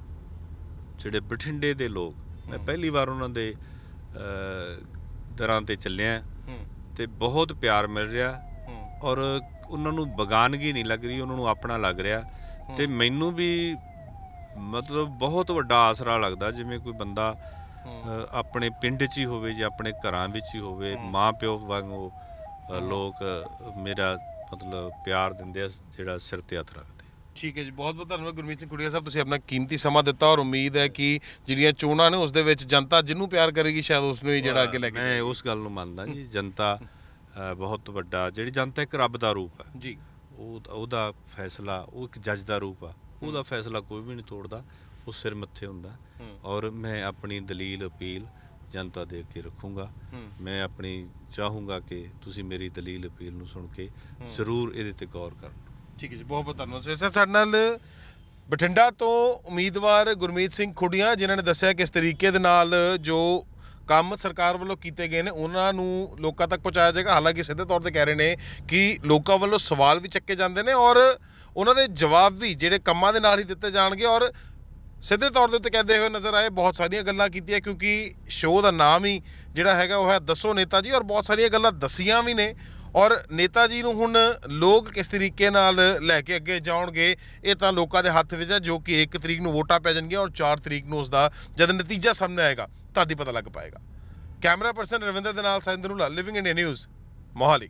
ਜਿਹੜੇ ਬਠਿੰਡੇ ਦੇ ਲੋਕ ਮੈਂ। ਪਹਿਲੀ ਵਾਰ ਉਹਨਾਂ ਦੇ ਦਰਾਂ ਤੇ ਚੱਲਿਆ ਤੇ ਬਹੁਤ ਪਿਆਰ ਮਿਲ ਰਿਹਾ। ਔਰ ਉਹਨਾਂ ਨੂੰ ਬਗਾਨਗੀ ਨਹੀਂ ਲੱਗ ਰਹੀ ਉਹਨਾਂ ਨੂੰ ਆਪਣਾ ਲੱਗ ਰਿਹਾ। ਤੇ ਮੈਨੂੰ ਵੀ ਮਤਲਬ ਬਹੁਤ ਵੱਡਾ ਆਸਰਾ ਲੱਗਦਾ ਜਿਵੇਂ ਕੋਈ ਬੰਦਾ ਆਪਣੇ ਪਿੰਡ 'ਚ ਹੀ ਹੋਵੇ ਜਾਂ ਆਪਣੇ ਘਰਾਂ ਵਿੱਚ ਹੀ ਹੋਵੇ ਹੂੰ। ਮਾਂ ਪਿਓ ਵਾਂਗੂ ਲੋਕ ਮੇਰਾ ਮਤਲਬ ਪਿਆਰ ਦਿੰਦੇ ਆ ਜਿਹੜਾ ਸਿਰ ਤੇ ਹੱਥ ਰੱਖਦੇ। ਠੀਕ ਹੈ ਜੀ ਬਹੁਤ ਬਹੁਤ ਧੰਨਵਾਦ ਗੁਰਮੀਤ ਸਿੰਘ ਕੁੜੀਆ ਸਾਹਿਬ ਤੁਸੀਂ ਆਪਣਾ ਕੀਮਤੀ ਸਮਾਂ ਦਿੱਤਾ ਔਰ ਉਮੀਦ ਹੈ ਕਿ ਜਿਹੜੀਆਂ ਚੋਣਾਂ ਨੇ ਉਸ ਦੇ ਵਿੱਚ ਜਨਤਾ ਜਿਹਨੂੰ ਪਿਆਰ ਕਰੇਗੀ ਸ਼ਾਇਦ ਉਸ ਨੂੰ ਹੀ ਜਿਹੜਾ ਅੱਗੇ ਲੈ ਕੇ ਮੈਂ। ਉਸ ਗੱਲ ਨੂੰ ਮੰਨਦਾ ਜੀ ਜਨਤਾ ਬਹੁਤ ਵੱਡਾ ਜਿਹੜੀ ਜਨਤਾ ਇੱਕ ਰੱਬ ਦਾ ਰੂਪ ਹੈ। ਜੀ। ਉਹ ਉਹਦਾ ਫੈਸਲਾ ਉਹ ਇੱਕ ਜੱਜ ਦਾ ਰੂਪ ਆ ਉਹਦਾ ਫੈਸਲਾ ਕੋਈ ਵੀ ਨਹੀਂ ਤੋੜਦਾ ਉਹ ਸਿਰ ਮੱਥੇ ਹੁੰਦਾ। ਔਰ ਮੈਂ ਆਪਣੀ ਦਲੀਲ ਅਪੀਲ ਜਨਤਾ ਦੇ ਅੱਗੇ ਰੱਖੂੰਗਾ। ਮੈਂ ਆਪਣੀ ਚਾਹੂੰਗਾ ਕਿ ਤੁਸੀਂ ਮੇਰੀ ਦਲੀਲ ਅਪੀਲ ਨੂੰ ਸੁਣ ਕੇ। ਜ਼ਰੂਰ ਇਹਦੇ ਤੇ ਗੌਰ ਕਰਨ ਠੀਕ ਹੈ ਜੀ ਬਹੁਤ ਬਹੁਤ ਧੰਨਵਾਦ ਸਰ ਸਾਡੇ ਨਾਲ ਬਠਿੰਡਾ ਤੋਂ ਉਮੀਦਵਾਰ ਗੁਰਮੀਤ ਸਿੰਘ ਖੁੱਡੀਆਂ ਜਿਨ੍ਹਾਂ ਨੇ ਦੱਸਿਆ ਕਿਸ ਤਰੀਕੇ ਦੇ ਨਾਲ ਜੋ ਕੰਮ ਸਰਕਾਰ ਵੱਲੋਂ ਕੀਤੇ ਗਏ ਨੇ, ਉਹਨਾਂ ਨੂੰ ਲੋਕਾਂ ਤੱਕ ਪਹੁੰਚਾਇਆ ਜਾਏਗਾ। ਹਾਲਾਂਕਿ ਸਿੱਧੇ ਤੌਰ ਤੇ ਕਹਿ ਰਹੇ ਨੇ ਕਿ ਲੋਕਾਂ ਵੱਲੋਂ ਸਵਾਲ ਵੀ ਚੱਕੇ ਜਾਂਦੇ ਨੇ ਔਰ ਉਹਨਾਂ ਦੇ ਜਵਾਬ ਵੀ ਜਿਹੜੇ ਕੰਮਾਂ ਦੇ ਨਾਲ ਹੀ ਦਿੱਤੇ ਜਾਣਗੇ ਔਰ ਸਿੱਧੇ ਤੌਰ ਦੇ ਉੱਤੇ ਕਹਿੰਦੇ ਹੋਏ ਨਜ਼ਰ ਆਏ, ਬਹੁਤ ਸਾਰੀਆਂ ਗੱਲਾਂ ਕੀਤੀਆਂ ਕਿਉਂਕਿ ਸ਼ੋਅ ਦਾ ਨਾਮ ਹੀ ਜਿਹੜਾ ਹੈਗਾ ਉਹ ਹੈ ਦੱਸੋ ਨੇਤਾ ਜੀ ਔਰ ਬਹੁਤ ਸਾਰੀਆਂ ਗੱਲਾਂ ਦਸੀਆਂ ਵੀ ਨੇ ਔਰ ਨੇਤਾ ਜੀ ਨੂੰ ਹੁਣ ਲੋਕ ਕਿਸ ਤਰੀਕੇ ਨਾਲ ਲੈ ਕੇ ਅੱਗੇ ਜਾਣਗੇ ਇਹ ਤਾਂ ਲੋਕਾਂ ਦੇ ਹੱਥ ਵਿੱਚ ਹੈ ਜੋ ਕਿ 1 ਤਰੀਕ ਨੂੰ ਵੋਟਾਂ ਪੈ ਜਾਣਗੀਆਂ ਔਰ 4 ਤਰੀਕ ਨੂੰ ਉਸ ਦਾ ਜਦ ਨਤੀਜਾ ਸਾਹਮਣੇ ਆਏਗਾ। ਤਦ ਹੀ ਪਤਾ ਲੱਗ ਪਾਏਗਾ। ਕੈਮਰਾ ਪਰਸਨ ਰਵਿੰਦਰ ਦੇ ਨਾਲ ਸਾਇੰਦਰ ਨੂੰ ਲਿਵਿੰਗ ਇੰਡੀਆ ਨਿਊਜ਼ ਮੋਹਾਲੀ।